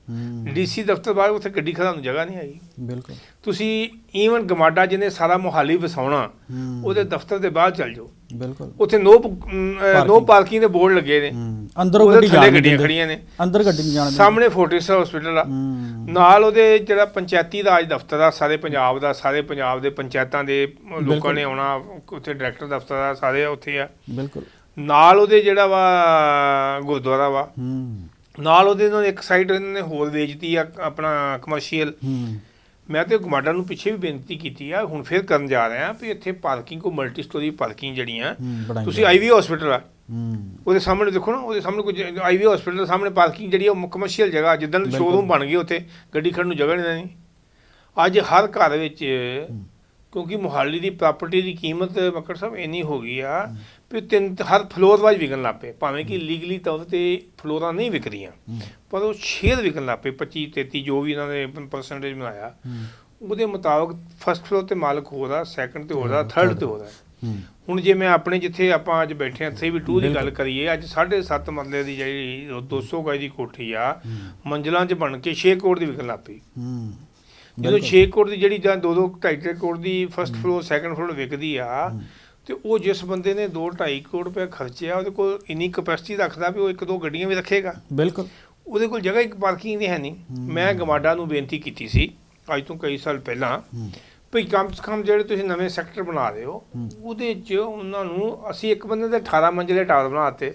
ਡੀਸੀ ਦਫ਼ਤਰ ਬਾਹਰ ਉੱਥੇ ਗੱਡੀ ਖੜਾਉਣ ਨੂੰ ਜਗ੍ਹਾ ਨਹੀਂ ਹੈਗੀ। ਬਿਲਕੁਲ। ਤੁਸੀਂ ਈਵਨ ਗਮਾਡਾ ਜਿਹਨੇ ਸਾਰਾ ਮੁਹਾਲੀ ਵਸਾਉਣਾ ਉਹਦੇ ਦਫ਼ਤਰ ਦੇ ਬਾਹਰ ਚੱਲ ਜਾਓ। ਬਿਲਕੁਲ। ਉੱਥੇ ਨੋ ਨੋ ਪਾਰਕਿੰਗ ਦੇ ਬੋਰਡ ਲੱਗੇ ਨੇ। ਅੰਦਰੋਂ ਗੱਡੀ ਜਾਣ ਗੱਡੀਆਂ। ਖੜੀਆਂ ਨੇ। ਅੰਦਰ ਗੱਡੀ ਨਹੀਂ ਜਾਣ। ਸਾਹਮਣੇ ਫੋਰਟਿਸ ਹਸਪੀਟਲ ਆ। ਨਾਲ ਉਹਦੇ ਜਿਹੜਾ ਪੰਚਾਇਤੀ ਰਾਜ ਦਫ਼ਤਰ ਆ ਸਾਰੇ ਪੰਜਾਬ ਦਾ ਸਾਰੇ ਪੰਜਾਬ ਦੇ ਪੰਚਾਇਤਾਂ ਦੇ ਲੋਕਾਂ ਨੇ ਆਉਣਾ ਉੱਥੇ ਡਾਇਰੈਕਟਰ ਦਫ਼ਤਰ ਆ ਸਾਰੇ ਉੱਥੇ ਆ। ਬਿਲਕੁਲ। ਨਾਲ ਉਹਦੇ ਜਿਹੜਾ ਵਾ ਗੁਰਦੁਆਰਾ ਵਾ ਹੂੰ। ਨਾਲ ਉਹਦੇ ਨਾਲ ਇੱਕ ਸਾਈਡ ਇਹਨਾਂ ਨੇ ਹੋਰ ਵੇਚਤੀ ਆ ਆਪਣਾ ਕਮਰਸ਼ੀਅਲ ਹੂੰ। ਮੈਂ ਤੇ ਗਮਾਡਾ ਨੂੰ ਪਿੱਛੇ ਵੀ ਬੇਨਤੀ ਕੀਤੀ ਆ ਹੁਣ ਫਿਰ ਕਰਨ ਜਾ ਰਹੇ ਆ ਵੀ ਇੱਥੇ ਪਾਰਕਿੰਗ ਕੋ ਮਲਟੀ ਸਟੋਰੀ ਪਾਰਕਿੰਗ ਜਿਹੜੀਆਂ ਤੁਸੀਂ ਆਈਵੀ ਹਸਪੀਟਲ ਆ। ਉਹਦੇ ਸਾਹਮਣੇ ਦੇਖੋ ਨਾ ਉਹਦੇ ਸਾਹਮਣੇ ਕੁਝ ਆਈਵੀ ਹਸਪੀਟਲ ਦੇ ਸਾਹਮਣੇ ਪਾਰਕਿੰਗ ਜਿਹੜੀ ਆ ਉਹ ਕਮਰਸ਼ੀਅਲ ਜਗ੍ਹਾ ਬਿਲਕੁਲ। ਸ਼ੋਰੂਮ ਬਣ ਗਏ ਉੱਥੇ ਗੱਡੀ ਖੜਨ ਨੂੰ ਜਗ੍ਹਾ ਨਹੀਂ ਅੱਜ ਹਰ ਘਰ ਵਿੱਚ ਕਿਉਂਕਿ ਮੁਹਾਲੀ ਦੀ ਪ੍ਰਾਪਰਟੀ ਦੀ ਕੀਮਤ ਮੱਕੜ ਸਾਹਿਬ ਇੰਨੀ ਹੋ ਗਈ ਆ ਵੀ ਤਿੰਨ ਹਰ ਫਲੋਰ ਵਾਈਜ਼ ਵਿਕਣ ਲੱਗ ਪਏ। ਭਾਵੇਂ ਕਿ ਲੀਗਲੀ ਤੌਰ ਤੇ ਫਲੋਰਾਂ ਨਹੀਂ ਵਿਕ ਰਹੀਆਂ ਪਰ ਉਹ ਸ਼ੇਅਰ ਵਿਕਣ ਲੱਗ ਪਏ 25 33 ਜੋ ਵੀ ਇਹਨਾਂ ਨੇ ਪਰਸੈਂਟੇਜ ਬਣਾਇਆ। ਉਹਦੇ ਮੁਤਾਬਕ ਫਸਟ ਫਲੋਰ ਤੇ ਮਾਲਕ ਹੋ ਰਿਹਾ ਸੈਕੰਡ ਤੇ ਹੋ ਰਿਹਾ ਥਰਡ ਤੇ ਹੋ। ਰਿਹਾ ਹੁਣ ਜੇ ਮੈਂ ਆਪਣੇ ਜਿੱਥੇ ਆਪਾਂ ਅੱਜ ਬੈਠੇ ਹਾਂ 3v2 ਦੀ ਗੱਲ ਕਰੀਏ ਅੱਜ 7.5 ਮਰਲੇ ਦੀ ਜਿਹੜੀ 200 ਗਜ ਦੀ ਕੋਠੀ ਆ ਮੰਜ਼ਲਾਂ 'ਚ ਬਣ ਕੇ 6 ਕਰੋੜ ਦੀ ਵਿਕਣ ਹੂੰ। ਜਦੋਂ 6 ਕਰੋੜ ਦੀ ਜਿਹੜੀ ਜਾਂ 2-2 2.5 ਕਰੋੜ ਦੀ ਫਸਟ ਫਲੋਰ ਸੈਕੰਡ ਫਲੋਰ ਵਿਕਦੀ ਆ ਤੇ ਉਹ ਜਿਸ ਬੰਦੇ ਨੇ 2.5 ਕਰੋੜ ਰੁਪਏ ਖਰਚਿਆ ਉਹਦੇ ਕੋਲ ਇੰਨੀ ਕਪੈਸਿਟੀ ਰੱਖਦਾ ਵੀ ਉਹ ਇੱਕ ਦੋ ਗੱਡੀਆਂ ਵੀ ਰੱਖੇਗਾ। ਬਿਲਕੁਲ। ਉਹਦੇ ਕੋਲ ਜਗ੍ਹਾ ਇੱਕ ਪਾਰਕਿੰਗ ਦੀ ਹੈ ਨਹੀਂ। ਮੈਂ ਗਮਾਡਾ ਨੂੰ ਬੇਨਤੀ ਕੀਤੀ ਸੀ ਅੱਜ ਤੋਂ ਕਈ ਸਾਲ ਪਹਿਲਾਂ ਭਈ ਕਮ ਸੇ ਕਮ ਜਿਹੜੇ ਤੁਸੀਂ ਨਵੇਂ ਸੈਕਟਰ ਬਣਾ ਰਹੇ ਹੋ ਉਹਦੇ 'ਚ ਉਹਨਾਂ ਨੂੰ ਅਸੀਂ ਇੱਕ ਬੰਦੇ ਦੇ 18 ਮੰਜ਼ਲੇ ਟਾਵਰ ਬਣਾਤੇ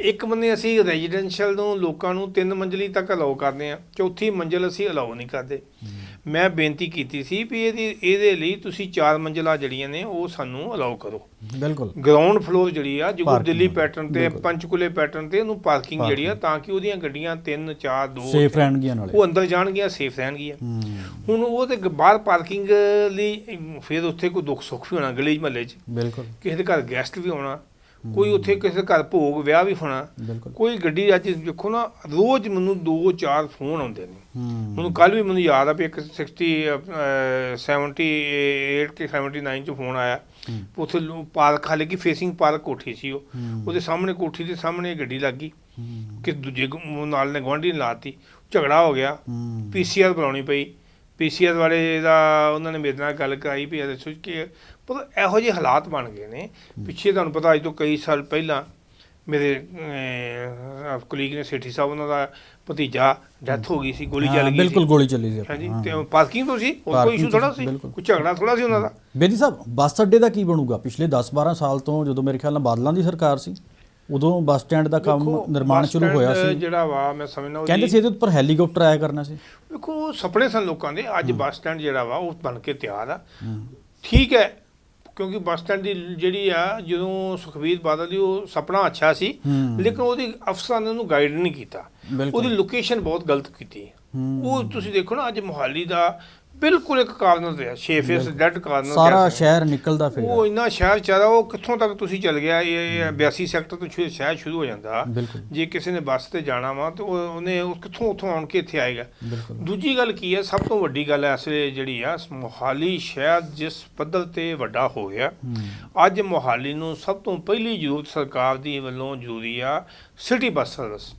ਇੱਕ ਬੰਦੇ ਅਸੀਂ ਰੈਜ਼ੀਡੈਂਸ਼ੀਅਲ ਨੂੰ ਲੋਕਾਂ ਨੂੰ ਤਿੰਨ ਮੰਜ਼ਲੀ ਤੱਕ ਅਲਾਉ ਕਰਦੇ ਆ ਚੌਥੀ ਮੰਜ਼ਲ ਅਸੀਂ ਅਲਾਉ ਨਹੀਂ ਕਰਦੇ। ਮੈਂ ਬੇਨਤੀ ਕੀਤੀ ਸੀ ਵੀ ਇਹਦੀ ਇਹਦੇ ਲਈ ਤੁਸੀਂ ਚਾਰ ਮੰਜ਼ਲਾ ਜਿਹੜੀਆਂ ਨੇ ਉਹ ਸਾਨੂੰ ਅਲਾਉ ਕਰੋ। ਬਿਲਕੁਲ। ਗਰਾਊਂਡ ਫਲੋਰ ਜਿਹੜੀ ਆ Parking, ਦਿੱਲੀ ਪੈਟਰਨ ਤੇ। ਪੰਚਕੂਲੇ ਪੈਟਰਨ ਤੇ ਉਹਨੂੰ ਪਾਰਕਿੰਗ ਜਿਹੜੀ ਆ ਤਾਂ ਕਿ ਉਹਦੀਆਂ ਗੱਡੀਆਂ 3 4 2 ਸੇਫ ਰਹਿਣਗੀਆਂ ਨਾਲੇ। ਉਹ ਅੰਦਰ ਜਾਣਗੀਆਂ ਸੇਫ ਰਹਿਣਗੀਆਂ। ਹੁਣ ਉਹ ਤੇ ਬਾਹਰ ਪਾਰਕਿੰਗ ਲਈ ਫਿਰ ਉੱਥੇ ਕੋਈ ਦੁੱਖ ਸੁੱਖ ਵੀ ਹੋਣਾ ਗਲੀ ਮਹੱਲੇ 'ਚ। ਬਿਲਕੁਲ। ਕਿਸੇ ਦੇ ਘਰ ਗੈਸਟ ਵੀ ਆਉਣਾ ਕੋਈ ਉੱਥੇ ਕਿਸੇ ਘਰ ਭੋਗ ਵਿਆਹ ਵੀ ਹੋਣਾ ਬਿਲਕੁਲ। ਕੋਈ ਗੱਡੀ ਅੱਜ ਦੇਖੋ ਨਾ ਰੋਜ਼ ਮੈਨੂੰ 2-4 ਫੋਨ ਆਉਂਦੇ ਨੇ। ਹੁਣ ਕੱਲ ਵੀ ਮੈਨੂੰ ਯਾਦ ਆ ਵੀ ਇੱਕ 60 ਅਹ, 78 ਕਿ 79 ਚ ਫੋਨ ਆਇਆ। ਉੱਥੇ ਲੋ- ਪਾਰਕ ਹਾਲੇ ਕਿ ਫੇਸਿੰਗ ਪਾਰਕ ਕੋਠੀ ਸੀ ਉਹ। ਉਹਦੇ ਸਾਹਮਣੇ ਕੋਠੀ ਦੇ ਸਾਹਮਣੇ ਗੱਡੀ ਲੱਗ ਗਈ। ਕਿ ਦੂਜੇ ਨਾਲ ਨੇ ਗੁਆਂਢੀ ਨੇ ਲਾਤੀ। ਝਗੜਾ ਹੋ ਗਿਆ। ਪੀਸੀਆਰ ਬੁਲਾਉਣੀ ਪਈ। ਪੀਸੀਆਰ ਵਾਲੇ ਦਾ ਉਹਨਾਂ ਨੇ ਮੇਰੇ ਨਾਲ ਗੱਲ ਕਰਾਈ ਵੀ ਇਹਦੇ ਸੋਚ ਕੇ ਪਰ ਇਹੋ ਜਿਹੇ ਹਾਲਾਤ ਬਣ ਗਏ ਨੇ। ਪਿੱਛੇ ਤੁਹਾਨੂੰ ਪਤਾ ਅੱਜ ਤੋਂ ਕਈ ਸਾਲ ਪਹਿਲਾਂ ਮੇਰੇ ਕੁਲੀਗ ਨੇ ਸੇਠੀ ਸਾਹਿਬ ਉਹਨਾਂ ਦਾ ਭਤੀਜਾ ਡੈਥ ਹੋ ਗਈ ਸੀ ਗੋਲੀ ਚੱਲ ਗਈ ਬਿਲਕੁਲ ਗੋਲੀ ਚੱਲੀ ਸੀ ਹਾਂਜੀ। ਤੇ ਪਾਰਕਿੰਗ ਤੋਂ ਸੀ? ਹੋਰ ਕੋਈ ਇਸ਼ੂ ਥੋੜਾ ਸੀ। ਕੋਈ ਝਗੜਾ ਥੋੜਾ ਸੀ ਉਹਨਾਂ ਦਾ? ਬੇਦੀ ਸਾਹਿਬ ਬੱਸ ਅੱਡੇ ਦਾ ਕੀ ਬਣੂਗਾ? ਪਿਛਲੇ 10-12 ਸਾਲ ਤੋਂ ਜਦੋਂ ਮੇਰੇ ਖਿਆਲ ਨਾਲ ਬਾਦਲਾਂ ਦੀ ਸਰਕਾਰ ਸੀ ਉਦੋਂ ਬੱਸ ਸਟੈਂਡ ਦਾ ਕੰਮ ਨਿਰਮਾਣ ਸ਼ੁਰੂ ਹੋਇਆ ਸੀ। ਜਿਹੜਾ ਵਾ ਮੈਂ ਸਮਝਦਾ ਕਹਿੰਦੇ ਸੀ ਇਹਦੇ ਉੱਪਰ ਹੈਲੀਕਾਪਟਰ ਆਇਆ ਕਰਨਾ ਸੀ। ਉਹ ਸੁਪਨੇ ਸਨ ਲੋਕਾਂ ਦੇ। ਅੱਜ ਬੱਸ ਸਟੈਂਡ ਜਿਹੜਾ ਵਾ ਉਹ ਬਣ ਕੇ ਤਿਆਰ ਆ। ਠੀਕ ਹੈ ਕਿਉਂਕਿ ਬੱਸ ਸਟੈਂਡ ਦੀ ਜਿਹੜੀ ਆ ਜਦੋਂ ਸੁਖਬੀਰ ਬਾਦਲ ਦੀ ਉਹ ਸੁਪਨਾ ਅੱਛਾ ਸੀ। ਲੇਕਿਨ ਉਹਦੀ ਅਫਸਰਾਂ ਨੇ ਉਹਨੂੰ ਗਾਈਡ ਨਹੀਂ ਕੀਤਾ। ਉਹਦੀ ਲੋਕੇਸ਼ਨ ਬਹੁਤ ਗਲਤ ਕੀਤੀ। ਉਹ ਤੁਸੀਂ ਦੇਖੋ ਨਾ ਅੱਜ ਮੁਹਾਲੀ ਦਾ ਬਿਲਕੁਲ ਇੱਕ ਕਾਰਨਰ ਤੇ ਆ 6 ਫੇਸ ਡੈਡ ਕਾਰਨਰ ਸਾਰਾ ਸ਼ਹਿਰ ਨਿਕਲਦਾ ਫਿਰ ਉਹ ਇੰਨਾ ਸ਼ਹਿਰ ਚਾਰਾ ਉਹ ਕਿੱਥੋਂ ਤੱਕ ਤੁਸੀਂ ਚੱਲ ਗਿਆ ਇਹ ਇਹ 82 ਸੈਕਟਰ ਤੋਂ ਸ਼ਹਿਰ ਸ਼ੁਰੂ ਹੋ ਜਾਂਦਾ। ਜੇ ਕਿਸੇ ਨੇ ਬੱਸ ਤੇ ਜਾਣਾ ਵਾ ਤੇ ਉਹ ਉਹਨੇ ਉਹ ਕਿੱਥੋਂ ਉੱਥੋਂ ਆਉਣ ਕੇ ਇੱਥੇ ਆਏਗਾ। ਦੂਜੀ ਗੱਲ ਕੀ ਹੈ ਸਭ ਤੋਂ ਵੱਡੀ ਗੱਲ ਇਸ ਵੇਲੇ ਜਿਹੜੀ ਆ ਮੋਹਾਲੀ ਸ਼ਹਿਰ ਜਿਸ ਪੱਧਰ ਤੇ ਵੱਡਾ ਹੋ ਗਿਆ ਅੱਜ ਮੋਹਾਲੀ ਨੂੰ ਸਭ ਤੋਂ ਪਹਿਲੀ ਜ਼ਰੂਰਤ ਸਰਕਾਰ ਦੀ ਵੱਲੋਂ ਜ਼ਰੂਰੀ ਆ ਸਿਟੀ ਬੱਸ ਸਰਵਿਸ।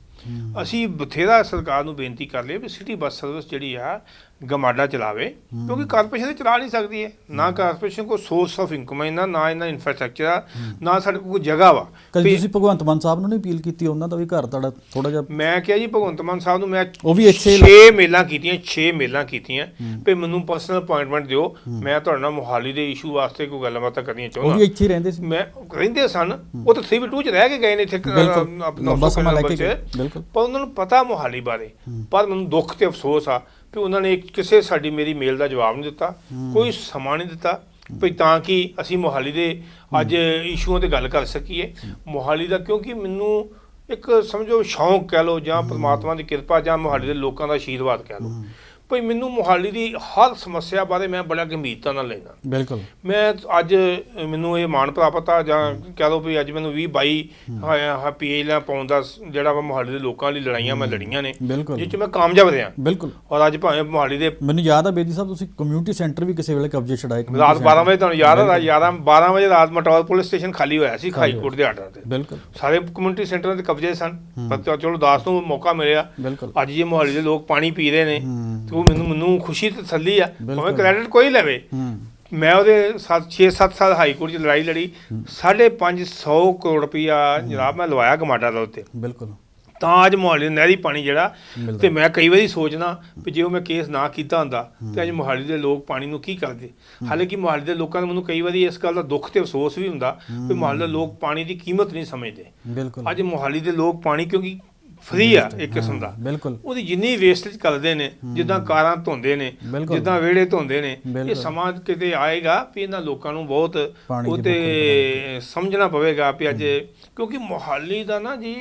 ਅਸੀਂ ਬਥੇਰਾ ਸਰਕਾਰ ਨੂੰ ਬੇਨਤੀ ਕਰ ਲਈ ਵੀ ਸਿਟੀ ਬੱਸ ਸਰਵਿਸ ਜਿਹੜੀ ਆ ਗਮਾਡਾ ਚਲਾਵੇ ਕਿਉਂਕਿ ਕਾਰਪੋਰੇਸ਼ਨ ਤੇ ਚਲਾ ਨਹੀਂ ਸਕਦੀ ਹੈ। ਨਾ ਕਾਰਪੋਰੇਸ਼ਨ ਕੋ ਸੋਰਸ ਆਫ ਇਨਕਮ ਹੈ ਨਾ ਨਾ ਇਹਨਾਂ ਇਨਫਰਾਸਟ੍ਰਕਚਰ ਆ ਨਾ ਸਾਡੇ ਕੋਲ ਕੋਈ ਜਗ੍ਹਾ ਵਾ। ਕਦੀ ਤੁਸੀਂ ਭਗਵੰਤ ਮਾਨ ਸਾਹਿਬ ਨੂੰ ਨਹੀਂ ਅਪੀਲ ਕੀਤੀ ਉਹਨਾਂ ਦਾ ਵੀ ਘਰ ਤੁਹਾਡਾ ਥੋੜਾ ਜਿਹਾ ਮੈਂ ਕਿਹਾ ਜੀ ਭਗਵੰਤ ਮਾਨ ਸਾਹਿਬ ਨੂੰ ਮੈਂ ਉਹ ਵੀ ਇੱਥੇ 6 ਮੇਲਾਂ ਕੀਤੀਆਂ 6 ਮੇਲਾਂ ਕੀਤੀਆਂ। ਵੀ ਮੈਨੂੰ ਪਰਸਨਲ ਅਪਾਇੰਟਮੈਂਟ ਦਿਓ। ਮੈਂ ਤੁਹਾਡੇ ਨਾਲ ਮੋਹਾਲੀ ਦੇ ਇਸ਼ੂ ਵਾਸਤੇ ਕੋਈ ਗੱਲਬਾਤ ਕਰਨੀ ਉਹ ਵੀ ਚਾਹੁੰਦਾ ਇੱਥੇ ਰਹਿੰਦੇ ਸੀ। ਮੈਂ ਰਹਿੰਦੇ ਸਨ। ਉਹ ਤਾਂ 3v2 ਚ ਰਹਿ ਕੇ ਗਏ ਨੇ ਇੱਥੇ ਬਿਲਕੁਲ। ਆਪਣਾ ਲੈ ਕੇ ਬਿਲਕੁਲ। ਪਰ ਉਹਨਾਂ ਨੂੰ ਪਤਾ ਮੋਹਾਲੀ ਬਾਰੇ। ਪਰ ਮੈਨੂੰ ਦੁੱਖ ਤੇ ਅਫਸੋਸ ਆ ਕਿ ਉਹਨਾਂ ਨੇ ਕਿਸੇ ਸਾਡੀ ਮੇਰੀ ਮੇਲ ਦਾ ਜਵਾਬ ਨਹੀਂ ਦਿੱਤਾ, ਕੋਈ ਸਮਾਂ ਨਹੀਂ ਦਿੱਤਾ ਵੀ ਤਾਂ ਕਿ ਅਸੀਂ ਮੋਹਾਲੀ ਦੇ ਅੱਜ ਇਸ਼ੂਆਂ ਤੇ ਗੱਲ ਕਰ ਸਕੀਏ। ਮੋਹਾਲੀ ਦਾ ਕਿਉਂਕਿ ਮੈਨੂੰ ਇੱਕ ਸਮਝੋ ਸ਼ੌਂਕ ਕਹਿ ਲਓ ਜਾਂ ਪਰਮਾਤਮਾ ਦੀ ਕਿਰਪਾ ਜਾਂ ਮੋਹਾਲੀ ਦੇ ਲੋਕਾਂ ਦਾ ਆਸ਼ੀਰਵਾਦ ਕਹਿ ਲਓ। ਭਈ ਮੈਨੂੰ ਮੋਹਾਲੀ ਦੀ ਹਰ ਸਮੱਸਿਆ ਬਾਰੇ ਮੈਂ ਬੜਾ ਗੰਭੀਰਤਾ ਨਾਲ ਲੈਣਾ ਬਿਲਕੁਲ। ਮੈਂ ਅੱਜ ਮੈਨੂੰ ਇਹ ਮਾਣ ਪ੍ਰਾਪਤ ਆ ਜਾਂ ਕਹ ਲਓ ਵੀ ਅੱਜ ਮੈਨੂੰ 20 22 ਹਾ ਪੀਏ ਲਾ ਪਾਉਣ ਦਾ ਸ- ਜਿਹੜਾ ਵਾ ਮੋਹਾਲੀ ਦੇ ਲੋਕਾਂ ਲਈ ਲੜਾਈਆਂ ਮੈਂ ਲੜੀਆਂ ਨੇ ਜਿਸ ਚ ਮੈਂ ਕਾਮਯਾਬ ਰਿਹਾ। ਬਿਲਕੁਲ। ਔਰ ਅੱਜ ਭਾਵੇਂ ਮੋਹਾਲੀ ਦੇ ਮੈਨੂੰ ਯਾਦ ਆ ਬੇਦੀ ਸਾਹਿਬ ਤੁਸੀਂ ਕਮਿਊਨਿਟੀ ਸੈਂਟਰ ਵੀ ਕਿਸੇ ਵੇਲੇ ਕਬਜ਼ੇ ਛਡਾਏ ਰਾਤ 12 center। ਵਜੇ ਤੁਹਾਨੂੰ ਯਾਦ ਆ 11 12 ਵਜੇ ਰਾਤ ਮਟੌਰ ਪੁਲਿਸ ਸਟੇਸ਼ਨ ਖਾਲੀ ਹੋਇਆ ਸੀ ਹਾਈ ਕੋਰਟ ਦੇ ਆਰਡਰ ਤੇ। ਬਿਲਕੁਲ। ਸਾਰੇ ਕਮਿਊਨਿਟੀ ਸੈਂਟਰਾਂ ਦੇ ਕਬਜ਼ੇ ਸਨ ਪਰ ਚਲੋ- ਦਾਸ ਨੂੰ ਮੌਕਾ ਮਿਲਿਆ। ਅੱਜ ਜੇ ਮੋਹਾਲੀ ਦੇ ਲੋਕ ਪਾਣੀ ਪੀ ਰਹੇ ਨੇ ਉਹ ਮੈਨੂੰ ਮੈਨੂੰ ਖੁਸ਼ੀ ਤੇ ਤਸੱਲੀ ਆ। ਭਾਵੇਂ। ਕ੍ਰੈਡਿਟ ਕੋਈ ਲਵੇ। ਮੈਂ ਉਹਦੇ 6-7 ਸਾਲ ਹਾਈ ਕੋਰਟ 'ਚ ਲੜਾਈ ਲੜੀ। 550 ਕਰੋੜ ਰੁਪਇਆ ਜਨਾਬ ਮੈਂ ਲਵਾਇਆ ਗਮਾਡਾ ਦਾ ਉੱਤੇ। ਬਿਲਕੁਲ। ਤਾਂ ਅੱਜ ਮੋਹਾਲੀ ਦਾ ਨਹਿਰੀ ਪਾਣੀ ਜਿਹੜਾ। ਤੇ ਮੈਂ ਕਈ ਵਾਰੀ ਸੋਚਣਾ ਵੀ ਜੇ ਉਹ ਮੈਂ ਕੇਸ ਨਾ ਕੀਤਾ ਹੁੰਦਾ ਤੇ ਅੱਜ ਮੋਹਾਲੀ ਦੇ ਲੋਕ ਪਾਣੀ ਨੂੰ ਕੀ ਕਰਦੇ? ਹਾਲਾਂਕਿ ਮੋਹਾਲੀ ਦੇ ਲੋਕਾਂ ਨੂੰ ਮੈਨੂੰ ਕਈ ਵਾਰੀ ਇਸ ਗੱਲ ਦਾ ਦੁੱਖ ਤੇ ਅਫਸੋਸ ਵੀ ਹੁੰਦਾ ਵੀ ਮੋਹਾਲੀ ਦੇ ਲੋਕ ਪਾਣੀ ਦੀ ਕੀਮਤ ਨਹੀਂ ਸਮਝਦੇ। ਅੱਜ ਮੋਹਾਲੀ ਦੇ ਲੋਕ ਪਾਣੀ ਕਿਉਂਕਿ ਫ੍ਰੀ ਆ ਇੱਕ ਕਿਸਮ ਦਾ। ਬਿਲਕੁਲ। ਉਹਦੀ ਜਿੰਨੀ ਵੇਸਟੇਜ ਕਰਦੇ ਨੇ ਜਿੱਦਾਂ ਕਾਰਾਂ ਧੋਂਦੇ ਨੇ। ਜਿੱਦਾਂ ਵਿਹੜੇ ਧੋਂਦੇ ਨੇ ਇਹ ਬਿਲਕੁਲ। ਸਮਾਂ ਕਿਤੇ ਆਏਗਾ ਵੀ ਇਹਨਾਂ ਲੋਕਾਂ ਨੂੰ ਬਹੁਤ ਪਾਣੀ ਦੀ ਉਹ ਤੇ ਸਮਝਣਾ ਪਵੇਗਾ ਵੀ ਅੱਜ ਕਿਉਂਕਿ ਮੋਹਾਲੀ ਦਾ ਨਾ ਜੀ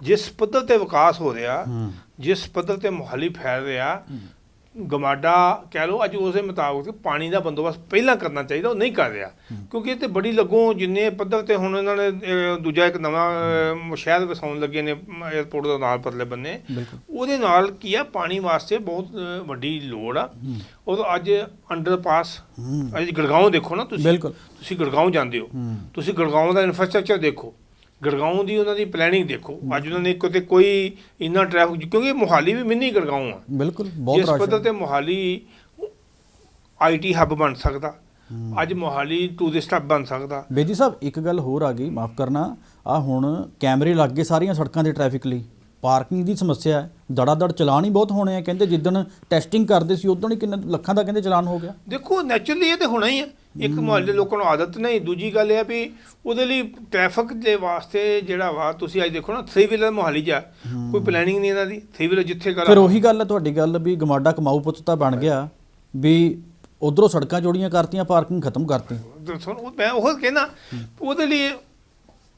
ਜਿਸ ਪੱਧਰ ਤੇ ਵਿਕਾਸ ਹੋ ਰਿਹਾ ਜਿਸ ਪੱਧਰ ਤੇ ਮੋਹਾਲੀ ਫੈਲ ਰਿਹਾ ਗਮਾਡਾ ਕਹਿ ਲਓ ਅੱਜ ਉਸੇ ਮੁਤਾਬਕ ਪਾਣੀ ਦਾ ਬੰਦੋਬਸਤ ਪਹਿਲਾਂ ਕਰਨਾ ਚਾਹੀਦਾ ਉਹ ਨਹੀਂ ਕਰ ਰਿਹਾ। ਕਿਉਂਕਿ ਇਹ ਤੇ ਬੜੀ ਲੱਗੋਂ ਜਿੰਨੇ ਪੱਧਰ ਤੇ ਹੁਣ ਇਹਨਾਂ ਨੇ ਦੂਜਾ ਇੱਕ ਨਵਾਂ ਸ਼ਹਿਰ ਵਸਾਉਣ ਲੱਗੇ ਨੇ 에어ਪੋਰਟ ਦੇ ਨਾਲ ਪਰਲੇ ਬੰਨੇ। ਉਹਦੇ ਨਾਲ ਕੀ ਆ ਪਾਣੀ ਵਾਸਤੇ ਬਹੁਤ ਵੱਡੀ ਲੋੜ ਆ। ਉਹ ਅੱਜ ਅੰਡਰਪਾਸ ਅੱਜ ਗੜਗਾਉਂ ਦੇਖੋ ਨਾ ਤੁਸੀਂ। ਤੁਸੀਂ ਗੜਗਾਉਂ ਜਾਂਦੇ ਹੂੰ। ਤੁਸੀਂ ਗੜਗਾਉਂ ਦਾ ਇਨਫਰਾਸਟ੍ਰਕਚਰ ਦੇਖੋ। ਗੜਗਾਉਂ ਦੀ ਉਹਨਾਂ ਦੀ ਪਲੈਨਿੰਗ ਦੇਖੋ। ਅੱਜ ਉਹਨਾਂ ਨੇ ਕਿਤੇ ਕੋਈ ਇੰਨਾ ਟ੍ਰੈਫਿਕ ਕਿਉਂਕਿ ਮੋਹਾਲੀ ਵੀ ਮਿੰਨੀ ਗੜਗਾਉਂ ਆ। ਬਿਲਕੁਲ ਬਹੁਤ ਰਸ਼ ਪੱਧਰ ਹੈ। ਤੇ ਮੋਹਾਲੀ ਆਈਟੀ ਹੱਬ ਬਣ ਸਕਦਾ। ਅੱਜ ਮੋਹਾਲੀ ਟੂਰਿਸਟ ਹੱਬ ਬਣ ਸਕਦਾ। ਬੇਦੀ ਸਾਹਿਬ ਇੱਕ ਗੱਲ ਹੋਰ ਆ ਗਈ ਮਾਫ ਕਰਨਾ। ਆ ਹੁਣ ਕੈਮਰੇ ਲੱਗ ਗਏ ਸਾਰੀਆਂ ਸੜਕਾਂ ਤੇ ਟ੍ਰੈਫਿਕ ਲਈ। ਪਾਰਕਿੰਗ ਦੀ ਸਮੱਸਿਆ ਹੈ। ਦੜਾ ਦੜ ਚਲਾਨ ਹੀ ਬਹੁਤ ਹੋਣੇ ਆ। ਕਹਿੰਦੇ ਜਿੱਦਣ ਟੈਸਟਿੰਗ ਕਰਦੇ ਸੀ ਉਦੋਂ ਹੀ ਕਿੰਨੇ ਲੱਖਾਂ ਦਾ ਕਹਿੰਦੇ ਚਲਾਨ ਹੋ ਗਿਆ। ਦੇਖੋ ਨੈਚੁਰਲੀ ਇਹ ਤੇ ਹੋਣਾ ਹੀ ਹੈ ਇੱਕ ਮੁਹੱਲੇ ਦੇ ਲੋਕਾਂ ਨੂੰ ਆਦਤ ਨਹੀਂ ਦੂਜੀ ਗੱਲ ਇਹ ਆ ਵੀ ਉਹਦੇ ਲਈ ਟ੍ਰੈਫਿਕ ਦੇ ਵਾਸਤੇ ਜਿਹੜਾ ਵਾ ਤੁਸੀਂ ਅੱਜ ਦੇਖੋ ਨਾ 3 ਵੀਲਰ ਮੁਹਾਲੀ ਜਾ ਕੋਈ ਪਲੈਨਿੰਗ ਨਹੀਂ ਇਹਨਾਂ ਦੀ 3 ਵੀਲਰ ਜਿੱਥੇ ਕਰ ਫਿਰ ਉਹੀ ਗੱਲ ਹੈ ਤੁਹਾਡੀ ਗੱਲ ਵੀ ਗਮਾਡਾ ਕਮਾਊ ਪੁੱਤ ਤਾਂ ਬਣ ਗਿਆ ਵੀ ਉਧਰੋਂ ਸੜਕਾਂ ਚੌੜੀਆਂ ਕਰਤੀਆਂ ਪਾਰਕਿੰਗ ਖਤਮ ਕਰਤੀ। ਦੱਸੋ ਮੈਂ ਉਹ ਕਹਿਣਾ ਉਹਦੇ ਲਈ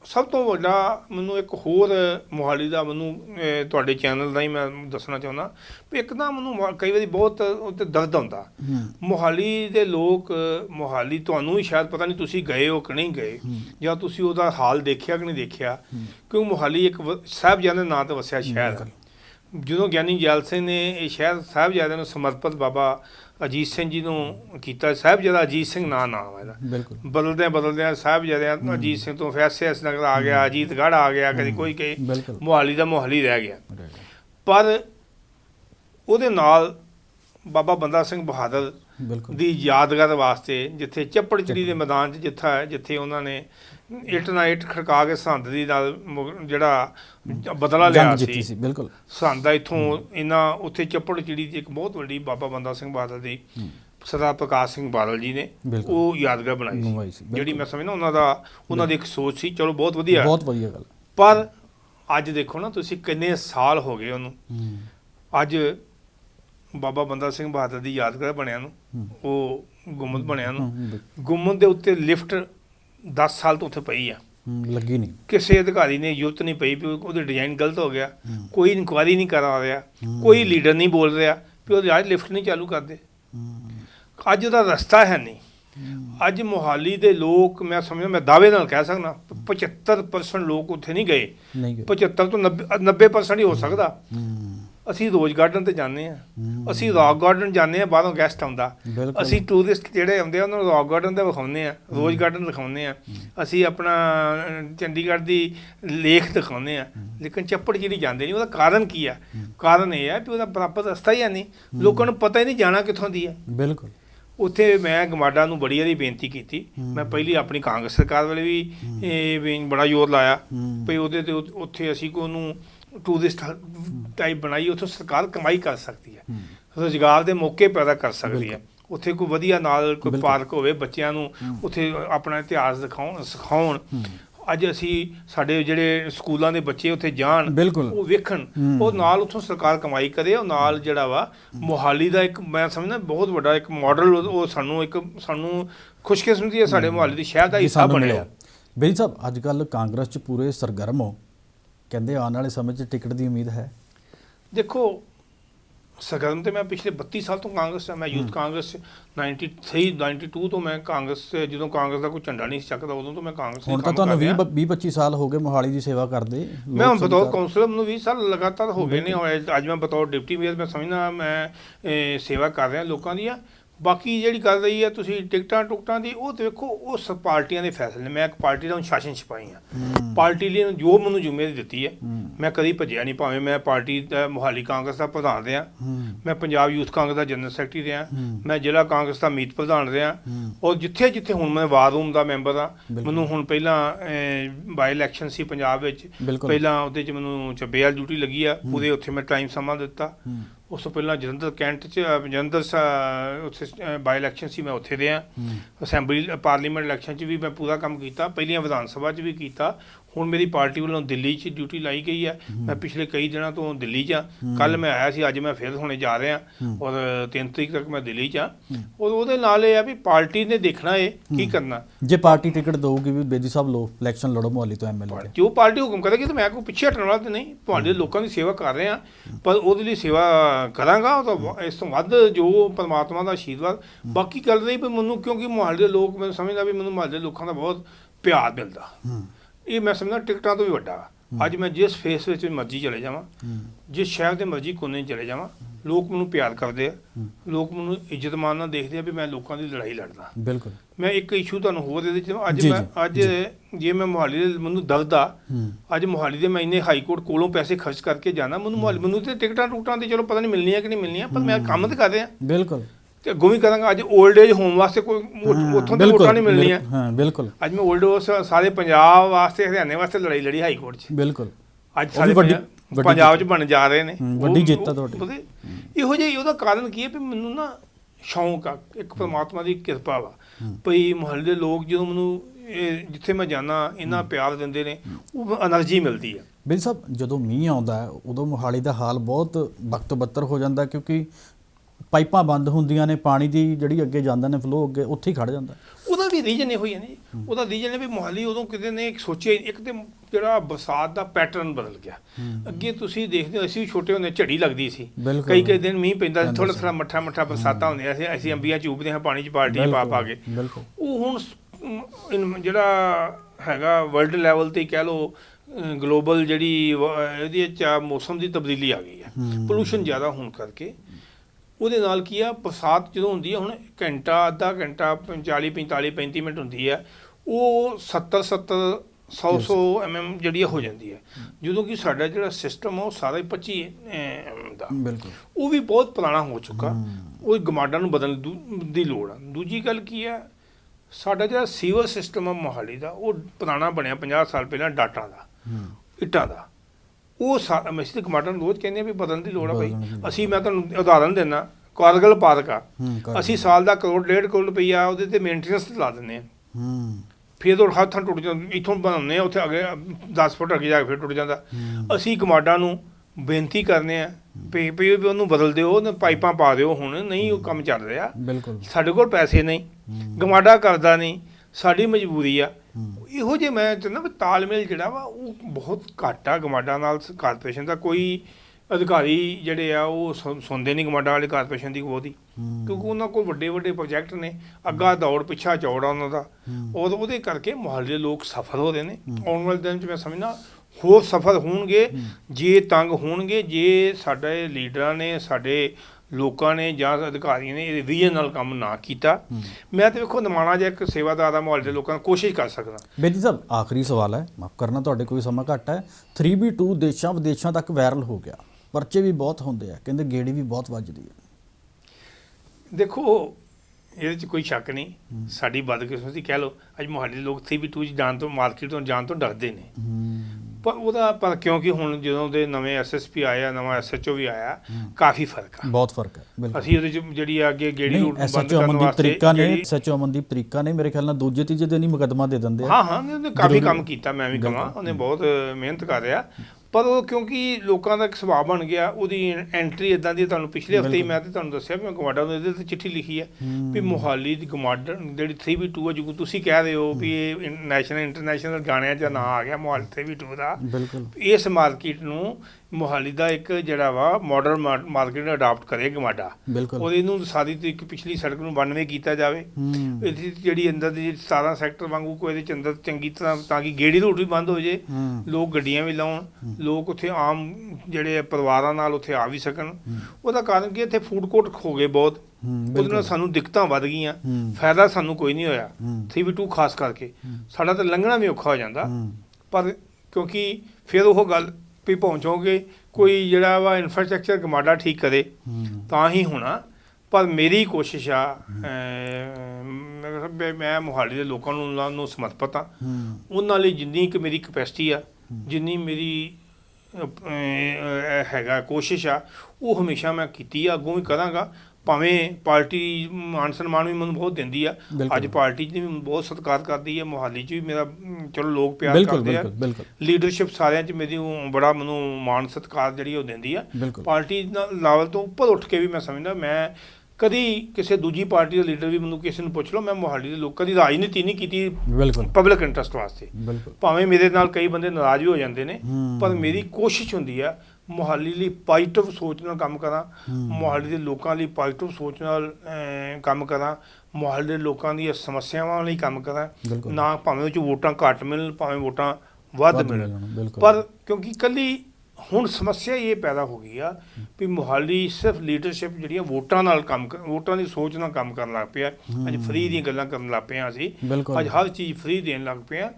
ਸਭ ਤੋਂ ਵੱਡਾ ਮੈਨੂੰ ਇੱਕ ਹੋਰ ਮੋਹਾਲੀ ਦਾ ਮੈਨੂੰ ਤੁਹਾਡੇ ਚੈਨਲ ਦਾ ਹੀ ਮੈਂ ਦੱਸਣਾ ਚਾਹੁੰਦਾ ਵੀ ਇੱਕ ਨਾ ਮੈਨੂੰ ਕਈ ਵਾਰੀ ਬਹੁਤ ਉੱਤੇ ਦਰਦ ਹੁੰਦਾ। ਹੂੰ। ਮੋਹਾਲੀ ਦੇ ਲੋਕ ਮੋਹਾਲੀ ਤੁਹਾਨੂੰ ਵੀ ਸ਼ਾਇਦ ਪਤਾ ਨਹੀਂ ਤੁਸੀਂ ਗਏ ਹੋ ਕਿ ਨਹੀਂ ਗਏ ਜਾਂ ਤੁਸੀਂ ਉਹਦਾ ਹਾਲ ਦੇਖਿਆ ਕਿ ਨਹੀਂ ਦੇਖਿਆ ਕਿਉਂ ਮੋਹਾਲੀ ਇੱਕ ਸਾਹਿਬਜ਼ਾਦੇ ਨਾਂ ਤੇ ਵਸਿਆ ਸ਼ਹਿਰ ਹੈ। ਜਦੋਂ ਗਿਆਨੀ ਜੈਲ ਸਿੰਘ ਨੇ ਇਹ ਸ਼ਹਿਰ ਸਾਹਿਬਜ਼ਾਦਿਆਂ ਨੂੰ ਸਮਰਪਿਤ ਬਾਬਾ ਅਜੀਤ ਸਿੰਘ ਜੀ ਨੂੰ ਕੀਤਾ ਸਾਹਿਬਜ਼ਾਦਾ ਅਜੀਤ ਸਿੰਘ ਨਾਂ ਨਾਮ ਹੈ ਇਹਦਾ। ਬਿਲਕੁਲ। ਬਦਲਦਿਆਂ ਬਦਲਦਿਆਂ ਸਾਹਿਬਜ਼ਾਦਿਆਂ ਅਜੀਤ ਸਿੰਘ ਤੋਂ ਫੈਸਿਆਸ ਨਗਰ ਆ ਗਿਆ ਅਜੀਤਗੜ੍ਹ ਆ ਗਿਆ ਕਦੀ ਕੋਈ ਕਹੇ ਮੋਹਾਲੀ ਦਾ ਮੋਹਾਲੀ ਰਹਿ ਗਿਆ। ਪਰ ਉਹਦੇ ਨਾਲ ਬਾਬਾ ਬੰਦਾ ਸਿੰਘ ਬਹਾਦਰ ਦੀ ਯਾਦਗਾਰ ਵਾਸਤੇ ਜਿੱਥੇ ਚੱਪੜਚਿੜੀ ਦੇ ਮੈਦਾਨ 'ਚ ਜਿੱਥਾ ਹੈ ਜਿੱਥੇ ਉਹਨਾਂ ਨੇ ਇੱਟ ਨਾਲ ਇੱਟ ਖੜਕਾ ਕੇ ਸੰਦ ਦੀ ਨਾਲ ਜਿਹੜਾ ਬਦਲਾ ਲਿਆ ਸੀ। ਬਿਲਕੁਲ। ਸੰਦ ਦਾ ਇਥੋਂ ਇਹਨਾਂ ਉੱਥੇ ਚੱਪੜਚਿੜੀ ਦੀ ਇੱਕ ਬਹੁਤ ਵੱਡੀ ਬਾਬਾ ਬੰਦਾ ਸਿੰਘ ਬਹਾਦਰ ਦੀ ਸਰਦਾਰ ਪ੍ਰਕਾਸ਼ ਸਿੰਘ ਬਾਦਲ ਜੀ ਨੇ। ਉਹ ਯਾਦਗਾਰ ਬਣਾਈ ਸੀ। ਜਿਹੜੀ। ਮੈਂ ਸਮਝਦਾ ਉਹਨਾਂ ਦਾ ਉਹਨਾਂ ਦੀ ਇੱਕ ਸੋਚ ਸੀ ਚਲੋ ਬਹੁਤ ਵਧੀਆ। ਬਹੁਤ ਵਧੀਆ ਗੱਲ। ਪਰ ਅੱਜ ਦੇਖੋ ਨਾ ਤੁਸੀਂ ਕਿੰਨੇ ਸਾਲ ਹੋ ਗਏ ਉਹਨੂੰ। ਅੱਜ ਬਾਬਾ ਬੰਦਾ ਸਿੰਘ ਬਹਾਦਰ ਦੀ ਯਾਦਗਾਰ ਬਣਿਆ ਨੂੰ। ਉਹ ਗੁੰਮਤ ਬਣਿਆ ਨੂੰ। ਗੁੰਮਤ ਦੇ ਉੱਤੇ ਲਿਫਟ 10 ਸਾਲ ਤੋਂ ਉੱਥੇ ਪਈ ਆ। ਲੱਗੀ ਨਹੀਂ। ਕਿਸੇ ਅਧਿਕਾਰੀ ਨੇ ਯੁੱਤ ਨਹੀਂ ਪਈ ਵੀ ਉਹਦੇ ਡਿਜ਼ਾਈਨ ਗਲਤ ਹੋ ਗਿਆ। ਕੋਈ ਇਨਕੁਆਰੀ ਨਹੀਂ ਕਰਾ ਰਿਹਾ। ਕੋਈ ਲੀਡਰ ਨਹੀਂ ਬੋਲ ਰਿਹਾ ਵੀ ਉਹਦੇ ਅੱਜ ਲਿਫਟ ਨਹੀਂ ਚਾਲੂ ਕਰਦੇ। ਅੱਜ ਦਾ ਰਸਤਾ ਹੈ ਨਹੀਂ। ਅੱਜ ਮੋਹਾਲੀ ਦੇ ਲੋਕ ਮੈਂ ਸਮਝਦਾ ਮੈਂ ਦਾਅਵੇ ਨਾਲ ਕਹਿ ਸਕਦਾ 75% ਲੋਕ ਉੱਥੇ ਨਹੀਂ ਗਏ। ਨਹੀਂ ਗਏ। 75 ਤੋਂ 90 90% ਹੀ ਹੋ ਸਕਦਾ। ਅਸੀਂ ਰੋਜ਼ ਗਾਰਡਨ ਤੇ ਜਾਂਦੇ ਆ ਅਸੀਂ ਰੌਕ ਗਾਰਡਨ ਜਾਂਦੇ ਆ ਬਾਹਰੋਂ ਗੈਸਟ ਆਉਂਦਾ। ਅਸੀਂ ਟੂਰਿਸਟ ਜਿਹੜੇ ਆਉਂਦੇ ਆ ਉਹਨਾਂ ਨੂੰ ਰੌਕ ਗਾਰਡਨ ਤੇ ਵਿਖਾਉਂਦੇ ਆ ਰੋਜ਼ ਗਾਰਡਨ ਦਿਖਾਉਂਦੇ ਆ ਅਸੀਂ ਆਪਣਾ ਚੰਡੀਗੜ੍ਹ ਦੀ ਲੇਖ ਦਿਖਾਉਂਦੇ ਆ ਲੇਕਿਨ ਚੱਪੜ ਜਿਹੜੀ ਜਾਂਦੇ ਨਹੀਂ ਉਹਦਾ ਕਾਰਨ ਕੀ ਆ ਕਾਰਨ ਇਹ ਆ ਵੀ ਉਹਦਾ ਬਰਾਬਰ ਰਸਤਾ ਹੀ ਨਹੀਂ। ਲੋਕਾਂ ਨੂੰ ਪਤਾ ਹੀ ਨਹੀਂ ਜਾਣਾ ਕਿੱਥੋਂ ਦੀ ਹੈ। ਬਿਲਕੁਲ। ਉੱਥੇ ਮੈਂ ਗਮਾਡਾ ਨੂੰ ਬੜੀ ਵਾਰੀ ਬੇਨਤੀ ਕੀਤੀ। ਮੈਂ ਪਹਿਲੀ ਆਪਣੀ ਕਾਂਗਰਸ ਸਰਕਾਰ ਵੇਲੇ ਵੀ ਇਹ ਵੀ ਬੜਾ ਜ਼ੋਰ ਲਾਇਆ। ਵੀ ਉਹਦੇ ਤੇ ਉੱਥੇ ਅਸੀਂ ਕੋ ਉਹਨੂੰ ਟੂਰਿਸਟ ਟਾਈਪ ਬਣਾਈ ਉੱਥੋਂ ਸਰਕਾਰ ਕਮਾਈ ਕਰ ਸਕਦੀ ਹੈ। ਰੋਜ਼ਗਾਰ ਦੇ ਮੌਕੇ ਪੈਦਾ ਕਰ ਸਕਦੀ ਹੈ। ਉੱਥੇ ਕੋਈ ਵਧੀਆ ਨਾਲ ਕੋਈ। ਪਾਰਕ ਹੋਵੇ ਬੱਚਿਆਂ ਨੂੰ ਉੱਥੇ ਆਪਣਾ ਇਤਿਹਾਸ ਦਿਖਾਉਣ ਸਿਖਾਉਣ। ਅੱਜ ਅਸੀਂ ਸਾਡੇ ਜਿਹੜੇ ਸਕੂਲਾਂ ਦੇ ਬੱਚੇ ਉੱਥੇ ਜਾਣ। ਉਹ ਵੇਖਣ। ਉਹ ਨਾਲ ਉੱਥੋਂ ਸਰਕਾਰ ਕਮਾਈ ਕਰੇ ਉਹ ਨਾਲ ਜਿਹੜਾ ਵਾ ਮੋਹਾਲੀ ਦਾ ਇੱਕ ਮੈਂ ਸਮਝਦਾ ਬਹੁਤ ਵੱਡਾ ਇੱਕ ਮਾਡਲ ਉਹ ਸਾਨੂੰ ਇੱਕ ਸਾਨੂੰ ਖੁਸ਼ਕਿਸਮਤੀ ਹੈ ਸਾਡੇ ਮੋਹਾਲੀ ਦੀ ਸ਼ਹਿਰ ਦਾ ਹਿੱਸਾ ਬਣਿਆ। ਬੇਰੀ ਸਾਹਿਬ ਅੱਜ ਕੱਲ ਕਾਂਗਰਸ ਚ ਪੂਰੇ ਸਰਗਰਮ ਹੋ। ਕਹਿੰਦੇ ਆਉਣ ਵਾਲੇ ਸਮੇਂ ਚ ਟਿਕਟ ਦੀ ਉਮੀਦ ਹੈ। ਦੇਖੋ ਸਰਗਰਮ ਤੇ ਮੈਂ ਪਿਛਲੇ 32 ਸਾਲ ਤੋਂ ਕਾਂਗਰਸ ਹਾਂ। ਮੈਂ ਯੂਥ ਕਾਂਗਰਸ 'ਚ 93 92 ਤੋਂ ਮੈਂ ਕਾਂਗਰਸ ਜਦੋਂ ਕਾਂਗਰਸ ਦਾ ਕੋਈ ਝੰਡਾ ਨਹੀਂ ਚੱਕਦਾ ਉਦੋਂ ਤੋਂ ਮੈਂ ਕਾਂਗਰਸ ਹੁਣ ਦੇ ਤਾਂ ਤੁਹਾਨੂੰ 20 ਰਿਹਾ। 20 25 ਸਾਲ ਹੋ ਗਏ ਮੋਹਾਲੀ ਦੀ ਸੇਵਾ ਕਰਦੇ ਮੈਂ ਹੁਣ ਬਤੌਰ ਕਾਉਂਸਲਰ ਮੈਨੂੰ 20 ਸਾਲ ਲਗਾਤਾਰ ਹੋ ਗਏ ਨੇ ਅੱਜ ਮੈਂ ਬਤੌਰ ਡਿਪਟੀ ਮੇਅਰ ਮੈਂ ਸਮਝਦਾ ਮੈਂ ਸੇਵਾ ਕਰ ਰਿਹਾ ਲੋਕਾਂ ਦੀਆਂ ਬਾਕੀ ਜਿਹੜੀ ਗੱਲ ਰਹੀ ਹੈ ਤੁਸੀਂ ਟਿਕਟਾਂ ਟੁਕਟਾਂ ਦੀ ਉਹ ਵੇਖੋ ਉਹ ਸ ਪਾਰਟੀਆਂ ਦੇ ਫੈਸਲੇ ਨੇ ਮੈਂ ਇੱਕ ਪਾਰਟੀ ਦਾ ਅਨੁਸ਼ਾਸਨ ਛਪਾਈ ਆ। ਪਾਰਟੀ ਲਈ ਜੋ ਮੈਨੂੰ ਜ਼ਿੰਮੇਵਾਰੀ ਦਿੱਤੀ ਹੈ। ਮੈਂ ਕਦੀ ਭੱਜਿਆ ਨਹੀਂ ਭਾਵੇਂ ਮੈਂ ਪਾਰਟੀ ਦਾ ਮੋਹਾਲੀ ਕਾਂਗਰਸ ਦਾ ਪ੍ਰਧਾਨ ਰਿਹਾ। ਮੈਂ ਪੰਜਾਬ ਯੂਥ ਕਾਂਗਰਸ ਦਾ ਜਨਰਲ ਸੈਕਟਰੀ ਰਿਹਾ। ਮੈਂ ਜ਼ਿਲ੍ਹਾ ਕਾਂਗਰਸ ਦਾ ਮੀਤ ਪ੍ਰਧਾਨ ਰਿਹਾ। ਔਰ ਜਿੱਥੇ ਜਿੱਥੇ ਹੁਣ ਮੈਂ ਵਾਰ ਰੂਮ ਦਾ ਮੈਂਬਰ ਆ। ਮੈਨੂੰ ਹੁਣ ਪਹਿਲਾਂ ਬਾਈ ਇਲੈਕਸ਼ਨ ਸੀ ਪੰਜਾਬ ਵਿੱਚ। ਪਹਿਲਾਂ ਉਹਦੇ ਚ ਮੈਨੂੰ ਚੱਬੇ ਵਾਲੀ ਡਿਊਟੀ ਲੱਗੀ ਆ ਪੂਰੇ ਉੱਥੇ ਮੈਂ ਟਾਈਮ ਸਮਾਂ ਦਿੱਤਾ। ਉਸ ਤੋਂ ਪਹਿਲਾਂ ਜਲੰਧਰ ਕੈਂਟ ਚ ਜਲੰਧਰ ਸ- ਉੱਥੇ ਬਾਈ ਇਲੈਕਸ਼ਨ ਸੀ ਮੈਂ ਉੱਥੇ ਰਿਹਾ। ਅਸੈਂਬਲੀ ਪਾਰਲੀਮੈਂਟ ਇਲੈਕਸ਼ਨ 'ਚ ਵੀ ਮੈਂ ਪੂਰਾ ਕੰਮ ਕੀਤਾ। ਪਹਿਲੀਆਂ ਵਿਧਾਨ ਸਭਾ 'ਚ ਵੀ ਕੀਤਾ। ਹੁਣ ਮੇਰੀ ਪਾਰਟੀ ਵੱਲੋਂ ਦਿੱਲੀ 'ਚ ਡਿਊਟੀ ਲਾਈ ਗਈ ਹੈ। ਮੈਂ ਪਿਛਲੇ ਕਈ ਦਿਨਾਂ ਤੋਂ ਦਿੱਲੀ 'ਚ ਆ। ਕੱਲ ਮੈਂ ਆਇਆ ਸੀ ਅੱਜ ਮੈਂ ਫਿਰ ਹੁਣੇ ਜਾ ਰਿਹਾ। ਔਰ 3 ਤਰੀਕ ਤੱਕ ਮੈਂ ਦਿੱਲੀ 'ਚ ਆ। ਔਰ ਉਹਦੇ ਨਾਲ ਇਹ ਆ ਵੀ ਪਾਰਟੀ ਨੇ ਦੇਖਣਾ ਇਹ ਕੀ ਕਰਨਾ। ਜੇ ਪਾਰਟੀ ਟਿਕਟ ਦਊਗੀ ਵੀ ਬੇਦੀ ਸਾਹਿਬ ਲੋ ਇਲੈਕਸ਼ਨ ਲੜੋ ਮੋਹਾਲੀ ਤੋਂ ਐਮਐਲਏ ਦੇ ਜੋ ਪਾਰਟੀ ਹੁਕਮ ਕਰੇਗੀ ਤਾਂ ਮੈਂ ਕੋਈ ਪਿੱਛੇ ਹਟਣ ਵਾਲਾ ਤੇ ਨਹੀਂ। ਤੁਹਾਡੇ ਲੋਕਾਂ ਦੀ ਸੇਵਾ ਕਰ ਰਿਹਾ। ਪਰ ਉਹਦੇ ਲਈ ਸੇਵਾ ਕਰਾਂਗਾ। ਉਹ ਤਾਂ ਇਸ ਤੋਂ ਵੱਧ ਜੋ ਪਰਮਾਤਮਾ ਦਾ ਆਸ਼ੀਰਵਾਦ ਬਾਕੀ ਗੱਲ ਰਹੀ ਵੀ ਮੈਨੂੰ ਕਿਉਂਕਿ ਮੁਹੱਲੇ ਦੇ ਲੋਕ ਮੈਂ ਸਮਝਦਾ ਵੀ ਮੈਨੂੰ ਮੁਹੱਲੇ ਦੇ ਲੋਕਾਂ ਦਾ ਬਹੁਤ ਪਿਆਰ ਮਿਲਦਾ। ਹੂੰ। ਇਹ ਮੈਂ ਸਮਝਦਾ ਟਿਕਟਾਂ ਤੋਂ ਵੀ ਵੱਡਾ। ਅੱਜ ਮੈਂ ਜਿਸ ਫੇਸ ਵਿੱਚ ਮਰਜ਼ੀ ਚਲੇ ਜਾਵਾਂ। ਜਿਸ ਸ਼ਹਿਰ ਦੇ ਮਰਜ਼ੀ ਕੋਨੇ ਚਲੇ ਜਾਵਾਂ ਲੋਕ ਮੈਨੂੰ ਪਿਆਰ ਕਰਦੇ ਆ ਲੋਕ ਮੈਨੂੰ ਇੱਜ਼ਤ ਮਾਨ ਨਾਲ ਦੇਖਦੇ ਆ ਵੀ ਮੈਂ ਲੋਕਾਂ ਦੀ ਲੜਾਈ ਲੜਦਾ। ਬਿਲਕੁਲ। ਮੈਂ ਇੱਕ ਇਸ਼ੂ ਤੁਹਾਨੂੰ ਹੋਰ ਦੇ ਦਿੱਤਾ ਅੱਜ ਮੈਂ ਅੱਜ ਜੇ। ਮੈਂ ਮੁਹਾਲੀ ਦੇ ਮੈਨੂੰ ਦਰਦ ਆ। ਅੱਜ ਮੁਹਾਲੀ ਦੇ ਮੈਂ ਇੰਨੇ ਹਾਈ ਕੋਰਟ ਕੋਲੋਂ ਪੈਸੇ ਖਰਚ ਕਰਕੇ ਜਾਣਾ ਮੈਨੂੰ ਮੁਹਾਲੀ ਮੈਨੂੰ ਤੇ ਟਿਕਟਾਂ ਟੁਕਟਾਂ ਦੀ ਚਲੋ ਪਤਾ ਨਹੀਂ ਮਿਲਣੀਆਂ ਕਿ ਨਹੀਂ ਮਿਲਣੀਆਂ ਪਰ ਮੈਂ ਕੰਮ ਤੇ ਕਰ ਰਿਹਾ। ਬਿਲਕੁਲ। ਤੇ ਅੱਗੋਂ ਵੀ ਕਰਾਂਗਾ। ਅੱਜ 올ਡ ਏਜ ਹੋਮ ਵਾਸਤੇ ਕੋਈ ਉੱਥੋਂ ਦੀ ਵੋਟਾਂ ਨਹੀਂ ਮਿਲਣੀਆਂ। ਹਾਂ ਬਿਲਕੁਲ। ਅੱਜ ਮੈਂ 올ਡ ਏਜ ਸਾਰੇ ਪੰਜਾਬ ਵਾਸਤੇ ਹਰਿਆਣੇ ਵਾਸਤੇ ਲੜਾਈ ਲੜੀ ਹਾਈ ਕੋਰਟ 'ਚ। ਬਿਲਕੁਲ। ਅੱਜ ਸਾਰੇ ਪੰਜਾਬ 'ਚ ਬਣ ਜਾ ਰਹੇ ਨੇ। ਵੱਡੀ ਜਿੱਤ ਆ ਤੁਹਾਡੀ। ਇਹੋ ਜਿਹੀ ਉਹਦਾ ਕਾਰਨ ਕੀ ਹੈ ਵੀ ਮੈਨੂੰ ਨਾ ਸ਼ੌਂਕ ਆ ਇੱਕ ਪਰਮਾਤਮਾ ਦੀ ਕਿਰਪਾ ਵਾ। ਭਈ ਮੁਹੱਲੇ ਦੇ ਲੋਕ ਜਦੋਂ ਮੈਨੂੰ ਜਿੱਥੇ ਮੈਂ ਜਾਣਾ ਇਹਨਾਂ ਪਿਆਰ ਦਿੰਦੇ ਨੇ ਉਹ એનર્ਜੀ ਮਿਲਦੀ ਆ। ਬਿਲ ਜਦੋਂ ਮੀਂਹ ਆਉਂਦਾ ਉਦੋਂ ਮੁਹਾਲੀ ਦਾ ਹਾਲ ਬਹੁਤ ਬਖਤ ਬੱਤਰ ਹੋ ਜਾਂਦਾ ਕਿਉਂਕਿ ਪਾਈਪਾਂ ਬੰਦ ਹੁੰਦੀਆਂ ਨੇ ਪਾਣੀ ਦੀ ਜਿਹੜੀ ਅੱਗੇ ਜਾਂਦਾ ਨੇ ਫਲੋ ਅੱਗੇ ਉੱਥੇ ਹੀ ਖੜ ਜਾਂਦਾ। ਉਹਦਾ ਵੀ ਰੀਜਨ ਇਹੋ ਹੀ ਹੈ ਨੇ। ਉਹਦਾ ਰੀਜਨ ਹੈ ਵੀ ਮੁਹਾਲੀ ਉਦੋਂ ਕਿਤੇ ਨੇ ਸੋਚਿਆ ਇੱਕ ਤੇ ਜਿਹੜਾ ਬਰਸਾਤ ਦਾ ਪੈਟਰਨ ਬਦਲ ਗਿਆ। ਅੱਗੇ ਤੁਸੀਂ ਦੇਖਦੇ ਹੋ ਅਸੀਂ ਵੀ ਛੋਟੇ ਹੁੰਦੇ ਝੜੀ ਲੱਗਦੀ ਸੀ। ਕਈ ਕਈ ਦਿਨ ਮੀਂਹ ਪੈਂਦਾ ਸੀ ਥੋੜਾ। ਥੋੜਾ ਮੱਠਾ ਮੱਠਾ ਬਰਸਾਤਾਂ ਹੁੰਦੀਆਂ ਸੀ ਅਸੀਂ ਅੰਬੀਆਂ ਚੂਪਦੇ ਹਾਂ ਪਾਣੀ 'ਚ ਬਾਲਟੀਆਂ ਪਾ ਪਾ ਕੇ। ਉਹ ਹੁਣ ਜਿਹੜਾ ਹੈਗਾ ਵਰਲਡ ਲੈਵਲ ਤੇ ਕਹਿ ਲਓ ਗਲੋਬਲ ਜਿਹੜੀ ਇਹਦੇ ਚ ਮੌਸਮ ਦੀ ਤਬਦੀਲੀ ਆ ਗਈ ਹੂੰ। ਪੋਲੂਸ਼ਨ ਜ਼ਿਆਦਾ ਹੋਣ ਕਰਕੇ ਉਹਦੇ ਨਾਲ ਕੀ ਆ ਬਰਸਾਤ ਜਦੋਂ ਹੁੰਦੀ ਹੈ ਹੁਣ ਘੰਟਾ ਅੱਧਾ ਘੰਟਾ 40 45 35 ਮਿੰਟ ਹੁੰਦੀ ਹੈ ਉਹ 70 70 100 100 ਐਮਐਮ ਜਿਹੜੀ ਆ ਹੋ ਜਾਂਦੀ ਹੈ ਜਦੋਂ ਕਿ ਸਾਡਾ ਜਿਹੜਾ ਸਿਸਟਮ ਆ ਉਹ ਸਾਰਾ ਹੀ 25 ਐਮ ਦਾ। ਬਿਲਕੁਲ। ਉਹ ਵੀ ਬਹੁਤ ਪੁਰਾਣਾ ਹੋ ਚੁੱਕਾ। ਉਹ ਗਮਾਡਾਂ ਨੂੰ ਬਦਲਣ ਦੂ- ਲੋੜ ਆ। ਦੂਜੀ ਗੱਲ ਕੀ ਹੈ ਸਾਡਾ ਜਿਹੜਾ ਸੀਵਰ ਸਿਸਟਮ ਆ ਮੋਹਾਲੀ ਦਾ ਉਹ ਪੁਰਾਣਾ ਬਣਿਆ 50 ਸਾਲ ਪਹਿਲਾਂ ਡਾਟਾ ਦਾ ਇੱਟਾਂ ਦਾ। ਉਹ ਅਸੀਂ ਗਮਾਡਾਂ ਨੂੰ ਰੋਜ਼ ਕਹਿੰਦੇ ਆ ਵੀ ਬਦਲਣ ਦੀ ਲੋੜ ਆ ਭਾਈ। ਅਸੀਂ ਮੈਂ ਤੁਹਾਨੂੰ ਉਦਾਹਰਨ ਦਿੰਦਾ ਕਾਰਗਲ ਪਾਰਕ ਆ। ਅਸੀਂ ਸਾਲ ਦਾ ਕਰੋੜ ਡੇਢ ਕਰੋੜ ਰੁਪਈਆ ਉਹਦੇ ਤੇ ਮੇਨਟੇਨੈਂਸ ਲਾ ਦਿੰਦੇ ਆ। ਹੂੰ। ਫਿਰ ਉਹ ਹੱਥਾਂ ਟੁੱਟ ਜਾਂਦਾ ਇੱਥੋਂ ਬਣਾਉਂਦੇ ਆ ਉੱਥੇ ਅੱਗੇ 10 ਫੁੱਟ ਅੱਗੇ ਜਾ ਕੇ ਫਿਰ ਟੁੱਟ ਜਾਂਦਾ। ਅਸੀਂ ਗਮਾਡਾਂ ਨੂੰ ਬੇਨਤੀ ਕਰਨੇ ਆ ਵੀ ਵੀ ਵੀ ਉਹਨੂੰ ਬਦਲ ਦਿਓ ਉਹਨੂੰ ਪਾਈਪਾਂ ਪਾ ਦਿਓ ਹੁਣ ਨਹੀਂ ਉਹ ਕੰਮ ਚੱਲ ਰਿਹਾ। ਬਿਲਕੁਲ। ਸਾਡੇ ਕੋਲ ਪੈਸੇ ਨਹੀਂ। ਗਮਾਡਾ ਕਰਦਾ ਨਹੀਂ। ਸਾਡੀ ਮਜਬੂਰੀ ਆ। ਇਹੋ ਜੇ ਮੈਂ ਚਾਹੁੰਦਾ ਵੀ ਤਾਲਮੇਲ ਜਿਹੜਾ ਵਾ ਉਹ ਬਹੁਤ ਘੱਟ ਗਮਾਡਾ ਨਾਲ। ਕਾਰਪੋਰੇਸ਼ਨ ਦਾ ਕੋਈ ਅਧਿਕਾਰੀ ਜਿਹੜੇ ਆ ਉਹ ਸੁਣ- ਸੁਣਦੇ ਨਹੀਂ ਗਮਾਡਾ ਵਾਲੇ ਕਾਰਪੋਰੇਸ਼ਨ ਦੀ ਬਹੁਤੀ। ਕਿਉਂਕਿ ਉਹਨਾਂ ਕੋਲ ਵੱਡੇ ਵੱਡੇ ਪ੍ਰੋਜੈਕਟ ਨੇ ਅੱਗਾ ਦੌੜ ਪਿੱਛਾ ਚੌੜਾ ਉਹਨਾਂ ਦਾ। ਔਰ ਉਹਦੇ ਕਰਕੇ ਮੁਹੱਲੇ ਲੋਕ ਸਫਲ ਹੋ ਰਹੇ ਨੇ। ਆਉਣ ਵਾਲੇ ਦਿਨ ਚ ਮੈਂ ਸਮਝਦਾ ਹੋਰ ਸਫਲ ਹੋਣਗੇ ਜੇ ਤੰਗ ਹੋਣਗੇ ਜੇ ਸਾਡੇ ਲੀਡਰਾਂ ਨੇ ਸਾਡੇ ਲੋਕਾਂ ਨੇ ਜਾਂ ਅਧਿਕਾਰੀਆਂ ਨੇ ਇਹ ਵਿਜ਼ਨ ਨਾਲ ਕੰਮ ਨਾ ਕੀਤਾ। ਮੈਂ ਤੇ ਵੇਖੋ ਨਿਮਾਣਾ ਜਿਹਾ ਇੱਕ ਸੇਵਾਦਾਰ ਦਾ ਮੁਹੱਲੇ ਦੇ ਲੋਕਾਂ ਨੂੰ ਕੋਸ਼ਿਸ਼ ਕਰ ਸਕਦਾ। ਬੇਦੀ ਸਾਹਿਬ ਆਖਰੀ ਸਵਾਲ ਹੈ ਮਾਫ ਕਰਨਾ ਤੁਹਾਡੇ ਕੋਈ ਸਮਾਂ ਘੱਟ ਹੈ। 3B2 ਦੇਸ਼ਾਂ ਵਿਦੇਸ਼ਾਂ ਤੱਕ ਵਾਇਰਲ ਹੋ ਗਿਆ। ਪਰਚੇ ਵੀ ਬਹੁਤ ਹੁੰਦੇ ਆ ਕਹਿੰਦੇ ਗੇੜੀ ਵੀ ਬਹੁਤ ਵੱਜਦੀ ਹੈ ਦੇਖੋ ਇਹਦੇ 'ਚ ਕੋਈ ਸ਼ੱਕ ਨਹੀਂ ਸਾਡੀ ਬਦਕਿਸਮਤੀ ਕਹਿ ਲਓ ਅੱਜ ਮੁਹੱਲੇ ਦੇ ਲੋਕ 3B2 ਚ ਜਾਣ ਤੋਂ ਮਾਰਕੀਟ ਤੋਂ ਜਾਣ ਤੋਂ ਡਰਦੇ ਨੇ। ਪਰ ਉਹਦਾ ਪਰ ਕਿਉਂਕਿ ਹੁਣ ਜਦੋਂ ਦੇ ਨਵੇਂ ਐਸਐਸਪੀ ਆਇਆ ਨਵਾਂ ਐਸਐਚਓ ਵੀ ਆਇਆ ਕਾਫੀ ਫ਼ਰਕ ਆ। ਬਹੁਤ ਫ਼ਰਕ ਹੈ ਬਿਲਕੁਲ। ਅਸੀਂ ਉਹਦੇ ਚ ਜਿਹੜੀ ਅੱਗੇ ਗੇੜੀ ਰੂਟ ਬੰਦ ਕਰਨ ਵਾਸਤੇ ਤਰੀਕਾ ਨੇ ਐਸਐਚਓ ਅਮਨਦੀਪ ਤਰੀਕਾ ਨੇ ਮੇਰੇ ਖਿਆਲ ਨਾਲ ਦੂਜੇ ਤੀਜੇ ਦਿਨ ਹੀ ਮੁਕੱਦਮਾ ਦੇ ਦਿੰਦੇ ਆ। ਹਾਂ ਹਾਂ ਉਹਨੇ ਕਾਫੀ ਕੰਮ ਕੀਤਾ ਮੈਂ ਵੀ ਕਹਾਂ ਉਹਨੇ ਬਹੁਤ ਮਿਹਨਤ ਕਰ ਰਿਹਾ। ਪਰ ਉਹ ਕਿਉਂਕਿ ਲੋਕਾਂ ਦਾ ਇੱਕ ਸੁਭਾਅ ਬਣ ਗਿਆ ਉਹਦੀ ਐਂਟਰੀ ਇਦਾਂ ਦੀ ਤੁਹਾਨੂੰ ਪਿਛਲੇ ਹਫ਼ਤੇ ਹੀ ਮੈਂ ਤੇ ਤੁਹਾਨੂੰ ਦੱਸਿਆ ਵੀ ਮੈਂ ਗਮਾਡਾ ਨੂੰ ਇਹਦੇ ਤੇ ਚਿੱਠੀ ਲਿਖੀ ਹੈ ਵੀ ਮੁਹਾਲੀ ਦੀ ਗਮਾਡਾ ਜਿਹੜੀ 3v2 ਹੈ ਜਿਵੇਂ ਤੁਸੀਂ ਕਹਿ ਰਹੇ ਹੋ ਵੀ ਇਹ ਨੈਸ਼ਨਲ ਇੰਟਰਨੈਸ਼ਨਲ ਗਾਣਿਆਂ 'ਚ ਨਾਂ ਆ ਗਿਆ ਮੁਹਾਲੀ 3v2 ਦਾ। ਇਸ ਮਾਰਕੀਟ ਨੂੰ ਮੁਹਾਲੀ ਦਾ ਇੱਕ ਜਿਹੜਾ ਵਾ ਮਾਡਰਨ ਮਾਰਕੀਟ ਅਡਾਪਟ ਕਰੇ ਗਮਾਡਾ ਔਰ ਇਹਨੂੰ ਸਾਰੀ ਤੇ ਇੱਕ ਪਿਛਲੀ ਸੜਕ ਨੂੰ 92 ਕੀਤਾ ਜਾਵੇ। ਇਹਦੀ ਜਿਹੜੀ ਅੰਦਰ ਦੀ 17 ਸੈਕਟਰ ਵਾਂਗੂ ਕੋਈ ਇਹਦੇ ਚ ਅੰਦਰ ਚੰਗੀ ਤਰ੍ਹਾਂ ਤਾਂ ਕਿ ਗੇੜੀ ਰੂਟ ਵੀ ਬੰਦ ਹੋ ਜੇ ਲੋਕ ਗੱਡੀਆਂ ਵੀ ਲਾਉਣ ਲੋਕ ਉੱਥੇ ਆਮ ਜਿਹੜੇ ਪਰਿਵਾਰਾਂ ਨਾਲ ਉੱਥੇ ਆ ਵੀ ਸਕਣ। ਉਹਦਾ ਕਾਰਨ ਕੀ ਇੱਥੇ ਫੂਡ ਕੋਰਟ ਹੋ ਗਏ ਬਹੁਤ। ਉਹਦੇ ਨਾਲ ਸਾਨੂੰ ਦਿੱਕਤਾਂ ਵੱਧ ਗਈਆਂ। ਫਾਇਦਾ ਸਾਨੂੰ ਕੋਈ ਨਹੀਂ ਹੋਇਆ। ਹੂੰ। 3v2 ਖਾਸ ਕਰਕੇ। ਸਾਡਾ ਤਾਂ ਲੰਘਣਾ ਵੀ ਔਖਾ ਹੋ ਜਾਂਦਾ। ਪਰ ਕਿਉਂਕਿ ਫਿਰ ਉਹ ਗੱਲ ਵੀ ਪਹੁੰਚੋਗੇ ਕੋਈ ਜਿਹੜਾ ਵਾ ਇਨਫਰਾਸਟ੍ਰਕਚਰ ਗਮਾਡਾ ਠੀਕ ਕਰੇ ਤਾਂ ਹੀ ਹੋਣਾ। ਪਰ ਮੇਰੀ ਕੋਸ਼ਿਸ਼ ਆ ਮੈਂ ਮੁਹਾਲੀ ਦੇ ਲੋਕਾਂ ਨੂੰ ਉਹਨਾਂ ਨੂੰ ਸਮਰਪਿਤ ਆ। ਉਹਨਾਂ ਲਈ ਜਿੰਨੀ ਕਿ ਮੇਰੀ ਕਪੈਸਿਟੀ ਆ ਜਿੰਨੀ ਮੇਰੀ ਹੈਗਾ ਕੋਸ਼ਿਸ਼ ਆ ਉਹ ਹਮੇਸ਼ਾ ਮੈਂ ਕੀਤੀ ਆ ਅੱਗੋਂ ਵੀ ਕਰਾਂਗਾ। ਭਾਵੇਂ ਪਾਰਟੀ ਮਾਨ ਸਨਮਾਨ ਵੀ ਮੈਨੂੰ ਬਹੁਤ ਦਿੰਦੀ ਆ। ਅੱਜ ਪਾਰਟੀ 'ਚ ਵੀ ਮੈਨੂੰ ਬਹੁਤ ਸਤਿਕਾਰ ਕਰਦੀ ਹੈ ਮੁਹਾਲੀ 'ਚ ਵੀ ਮੇਰਾ ਚਲੋ ਲੋਕ ਪਿਆਰ ਕਰਦੇ ਆ। ਲੀਡਰਸ਼ਿਪ ਸਾਰਿਆਂ 'ਚ ਮੇਰੀ ਬੜਾ ਮੈਨੂੰ ਮਾਣ ਸਤਿਕਾਰ ਜਿਹੜੀ ਉਹ ਦਿੰਦੀ ਆ। ਪਾਰਟੀ ਨਾਲ ਲੈਵਲ ਤੋਂ ਉੱਪਰ ਉੱਠ ਕੇ ਵੀ ਮੈਂ ਸਮਝਦਾ ਮੈਂ ਕਦੀ ਕਿਸੇ ਦੂਜੀ ਪਾਰਟੀ ਦਾ ਲੀਡਰ ਵੀ ਮੈਨੂੰ ਕਿਸੇ ਨੂੰ ਪੁੱਛ ਲਓ ਮੈਂ ਮੋਹਾਲੀ ਦੇ ਲੋਕਾਂ ਦੀ ਰਾਜਨੀਤੀ ਨਹੀਂ ਕੀਤੀ ਬਿਲਕੁਲ। ਪਬਲਿਕ ਇੰਟਰਸਟ ਵਾਸਤੇ। ਭਾਵੇਂ ਮੇਰੇ ਨਾਲ ਕਈ ਬੰਦੇ ਨਾਰਾਜ਼ ਵੀ ਹੋ ਜਾਂਦੇ ਨੇ। ਪਰ ਮੇਰੀ ਕੋਸ਼ਿਸ਼ ਹੁੰਦੀ ਆ ਮੋਹਾਲੀ ਲਈ ਪੋਜ਼ਿਟਿਵ ਸੋਚ ਨਾਲ ਕੰਮ ਕਰਾਂ ਮੋਹਾਲੀ ਦੇ ਲੋਕਾਂ ਲਈ ਪੋਜ਼ਿਟਿਵ ਸੋਚ ਨਾਲ ਕੰਮ ਕਰਾਂ ਮੋਹਾਲੀ ਦੇ ਲੋਕਾਂ ਦੀਆਂ ਸਮੱਸਿਆਵਾਂ ਲਈ ਕੰਮ ਕਰਾਂ ਨਾ ਭਾਵੇਂ ਉਹ ਚ ਵੋਟਾਂ ਘੱਟ ਮਿਲਣ ਭਾਵੇਂ ਵੋਟਾਂ ਵੱਧ ਮਿਲਣ। ਪਰ ਕਿਉਂਕਿ ਕੱਲੀ ਹੁਣ ਸਮੱਸਿਆ ਇਹ ਪੈਦਾ ਹੋ ਗਈ ਆ ਵੀ ਮੁਹਾਲੀ ਸਿਰਫ ਲੀਡਰਸ਼ਿਪ ਜਿਹੜੀ ਆ ਵੋਟਾਂ ਨਾਲ ਕੰਮ ਵੋਟਾਂ ਦੀ ਸੋਚ ਨਾਲ ਕੰਮ ਕਰਨ ਲੱਗ ਪਿਆ। ਅੱਜ ਫ੍ਰੀ ਦੀਆਂ ਗੱਲਾਂ ਕਰਨ ਲੱਗ ਪਏ ਆ ਅਸੀਂ। ਅੱਜ ਹਰ ਚੀਜ਼ ਫ੍ਰੀ ਦੇਣ ਲੱਗ ਪਏ ਆ।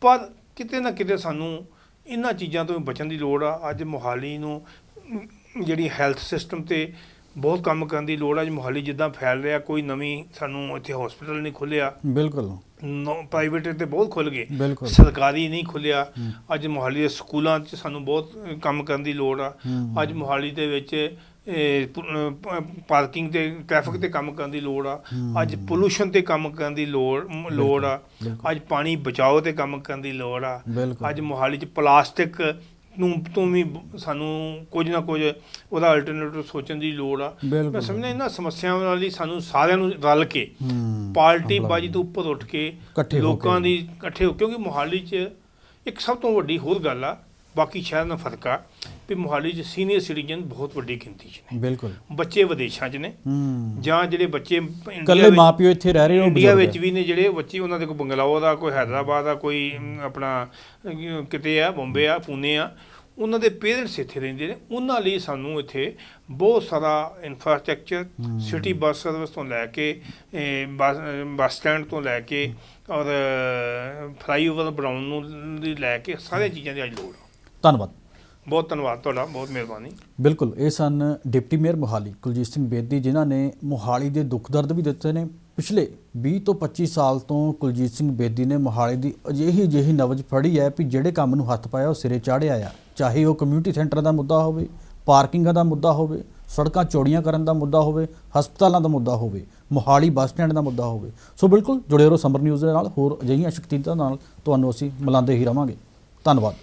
ਪਰ ਕਿਤੇ ਨਾ ਕਿਤੇ ਸਾਨੂੰ ਇਹਨਾਂ ਚੀਜ਼ਾਂ ਤੋਂ ਬਚਣ ਦੀ ਲੋੜ ਆ। ਅੱਜ ਮੁਹਾਲੀ ਨੂੰ ਜਿਹੜੀ ਹੈਲਥ ਸਿਸਟਮ ਤੇ ਬਹੁਤ ਕੰਮ ਕਰਨ ਦੀ ਲੋੜ ਆ। ਅੱਜ ਮੁਹਾਲੀ ਜਿੱਦਾਂ ਫੈਲ ਰਿਹਾ ਕੋਈ ਨਵੀਂ ਸਾਨੂੰ ਇੱਥੇ ਹਸਪੀਟਲ ਨਹੀਂ ਖੁੱਲਿਆ। ਬਿਲਕੁਲ। ਪ੍ਰਾਈਵੇਟ ਤੇ ਬਹੁਤ ਖੁੱਲ ਗਏ। ਸਰਕਾਰੀ ਨਹੀਂ ਖੁੱਲਿਆ। ਅੱਜ ਮੁਹਾਲੀ ਦੇ ਸਕੂਲਾਂ 'ਚ ਸਾਨੂੰ ਬਹੁਤ ਕੰਮ ਕਰਨ ਦੀ ਲੋੜ ਆ। ਅੱਜ ਮੁਹਾਲੀ ਦੇ ਵਿੱਚ ਪਾਰਕਿੰਗ ਤੇ ਟ੍ਰੈਫਿਕ ਤੇ ਕੰਮ ਕਰਨ ਦੀ ਲੋੜ ਆ। ਅੱਜ ਪੋਲੂਸ਼ਨ ਤੇ ਕੰਮ ਕਰਨ ਦੀ ਲੋੜ ਲੋੜ ਆ। ਅੱਜ ਪਾਣੀ ਬਚਾਓ ਤੇ ਕੰਮ ਕਰਨ ਦੀ ਲੋੜ ਆ। ਅੱਜ ਮੁਹਾਲੀ 'ਚ ਪਲਾਸਟਿਕ ਨੂੰ ਤੋਂ ਵੀ ਸਾਨੂੰ ਕੁਝ ਨਾ ਕੁਝ ਉਹਦਾ ਅਲਟਰਨੇਟਿਵ ਸੋਚਣ ਦੀ ਲੋੜ ਆ। ਮੈਂ ਸਮਝਦਾ ਇਹਨਾਂ ਸਮੱਸਿਆਵਾਂ ਲਈ ਸਾਨੂੰ ਸਾਰਿਆਂ ਨੂੰ ਰਲ ਕੇ ਹੂੰ। ਪਾਰਟੀ ਬਾਜੀ ਤੋਂ ਉੱਪਰ ਉੱਠ ਕੇ ਹੋ ਲੋਕਾਂ। ਦੀ ਇਕੱਠੇ ਹੋ ਕਿਉਂਕਿ ਮੋਹਾਲੀ 'ਚ ਇੱਕ ਸਭ ਤੋਂ ਵੱਡੀ ਹੋਰ ਗੱਲ ਆ ਬਾਕੀ ਸ਼ਹਿਰ ਨਾਲ ਫ਼ਰਕ ਆ ਵੀ ਮੋਹਾਲੀ 'ਚ ਸੀਨੀਅਰ ਸਿਟੀਜ਼ਨ ਬਹੁਤ ਵੱਡੀ ਗਿਣਤੀ 'ਚ ਨੇ। ਬਿਲਕੁਲ। ਬੱਚੇ ਵਿਦੇਸ਼ਾਂ 'ਚ ਨੇ। ਹੂੰ। ਜਾਂ ਜਿਹੜੇ ਬੱਚੇ ਕੱਲੇ ਮਾਪਿਓ ਇੱਥੇ ਰਹਿ ਰਹੇ ਹੋ ਇੰਡੀਆ ਵਿੱਚ ਵੀ ਨੇ ਜਿਹੜੇ ਬੱਚੇ ਉਹਨਾਂ ਦੇ ਕੋਈ ਬੰਗਲੌਰ ਦਾ ਕੋਈ ਹੈਦਰਾਬਾਦ ਦਾ ਕੋਈ ਆਪਣਾ ਕਿਤੇ ਆ ਬੰਬੇ ਆ ਪੂਨੇ ਆ ਉਹਨਾਂ ਦੇ ਪੇਰੈਂਟਸ ਇੱਥੇ ਰਹਿੰਦੇ ਨੇ। ਉਹਨਾਂ ਲਈ ਸਾਨੂੰ ਇੱਥੇ ਬਹੁਤ ਸਾਰਾ ਇਨਫਰਾਸਟ੍ਰਕਚਰ ਸਿਟੀ ਬੱਸ ਸਰਵਿਸ ਤੋਂ ਲੈ ਕੇ ਬੱਸ ਸਟੈਂਡ ਤੋਂ ਲੈ ਕੇ ਔਰ ਫਲਾਈਓਵਰ ਬਣਾਉਣ ਨੂੰ ਦੀ ਲੈ ਕੇ ਸਾਰੀਆਂ ਚੀਜ਼ਾਂ ਦੀ ਅੱਜ ਲੋੜ ਆ। ਧੰਨਵਾਦ। ਬਹੁਤ ਧੰਨਵਾਦ ਤੁਹਾਡਾ ਬਹੁਤ ਮਿਹਰਬਾਨੀ। ਬਿਲਕੁਲ ਇਹ ਸਨ ਡਿਪਟੀ ਮੇਅਰ ਮੋਹਾਲੀ ਕੁਲਜੀਤ ਸਿੰਘ ਬੇਦੀ ਜਿਨ੍ਹਾਂ ਨੇ ਮੋਹਾਲੀ ਦੇ ਦੁੱਖ ਦਰਦ ਵੀ ਦਿੱਤੇ ਨੇ। ਪਿਛਲੇ 20 ਤੋਂ 25 ਸਾਲ ਤੋਂ ਕੁਲਜੀਤ ਸਿੰਘ ਬੇਦੀ ਨੇ ਮੋਹਾਲੀ ਦੀ ਅਜਿਹੀ ਅਜਿਹੀ ਨਵਜ ਫੜੀ ਹੈ ਵੀ ਜਿਹੜੇ ਕੰਮ ਨੂੰ ਹੱਥ ਪਾਇਆ ਉਹ ਸਿਰੇ ਚਾੜਿਆ ਆ। ਚਾਹੇ ਉਹ ਕਮਿਊਨਿਟੀ ਸੈਂਟਰ ਦਾ ਮੁੱਦਾ ਹੋਵੇ ਪਾਰਕਿੰਗਾਂ ਦਾ ਮੁੱਦਾ ਹੋਵੇ ਸੜਕਾਂ ਚੌੜੀਆਂ ਕਰਨ ਦਾ ਮੁੱਦਾ ਹੋਵੇ ਹਸਪਤਾਲਾਂ ਦਾ ਮੁੱਦਾ ਹੋਵੇ ਮੋਹਾਲੀ ਬੱਸ ਸਟੈਂਡ ਦਾ ਮੁੱਦਾ ਹੋਵੇ। ਸੋ ਬਿਲਕੁਲ ਜੁੜੇ ਰਹੋ ਸਮਰ ਨਿਊਜ਼ ਦੇ ਨਾਲ। ਹੋਰ ਅਜਿਹੀਆਂ ਸ਼ਕਤੀਆਂ ਨਾਲ ਤੁਹਾਨੂੰ ਅਸੀਂ ਮਿਲਾਉਂਦੇ ਹੀ ਰਵਾਂਗੇ। ਧੰਨਵਾਦ।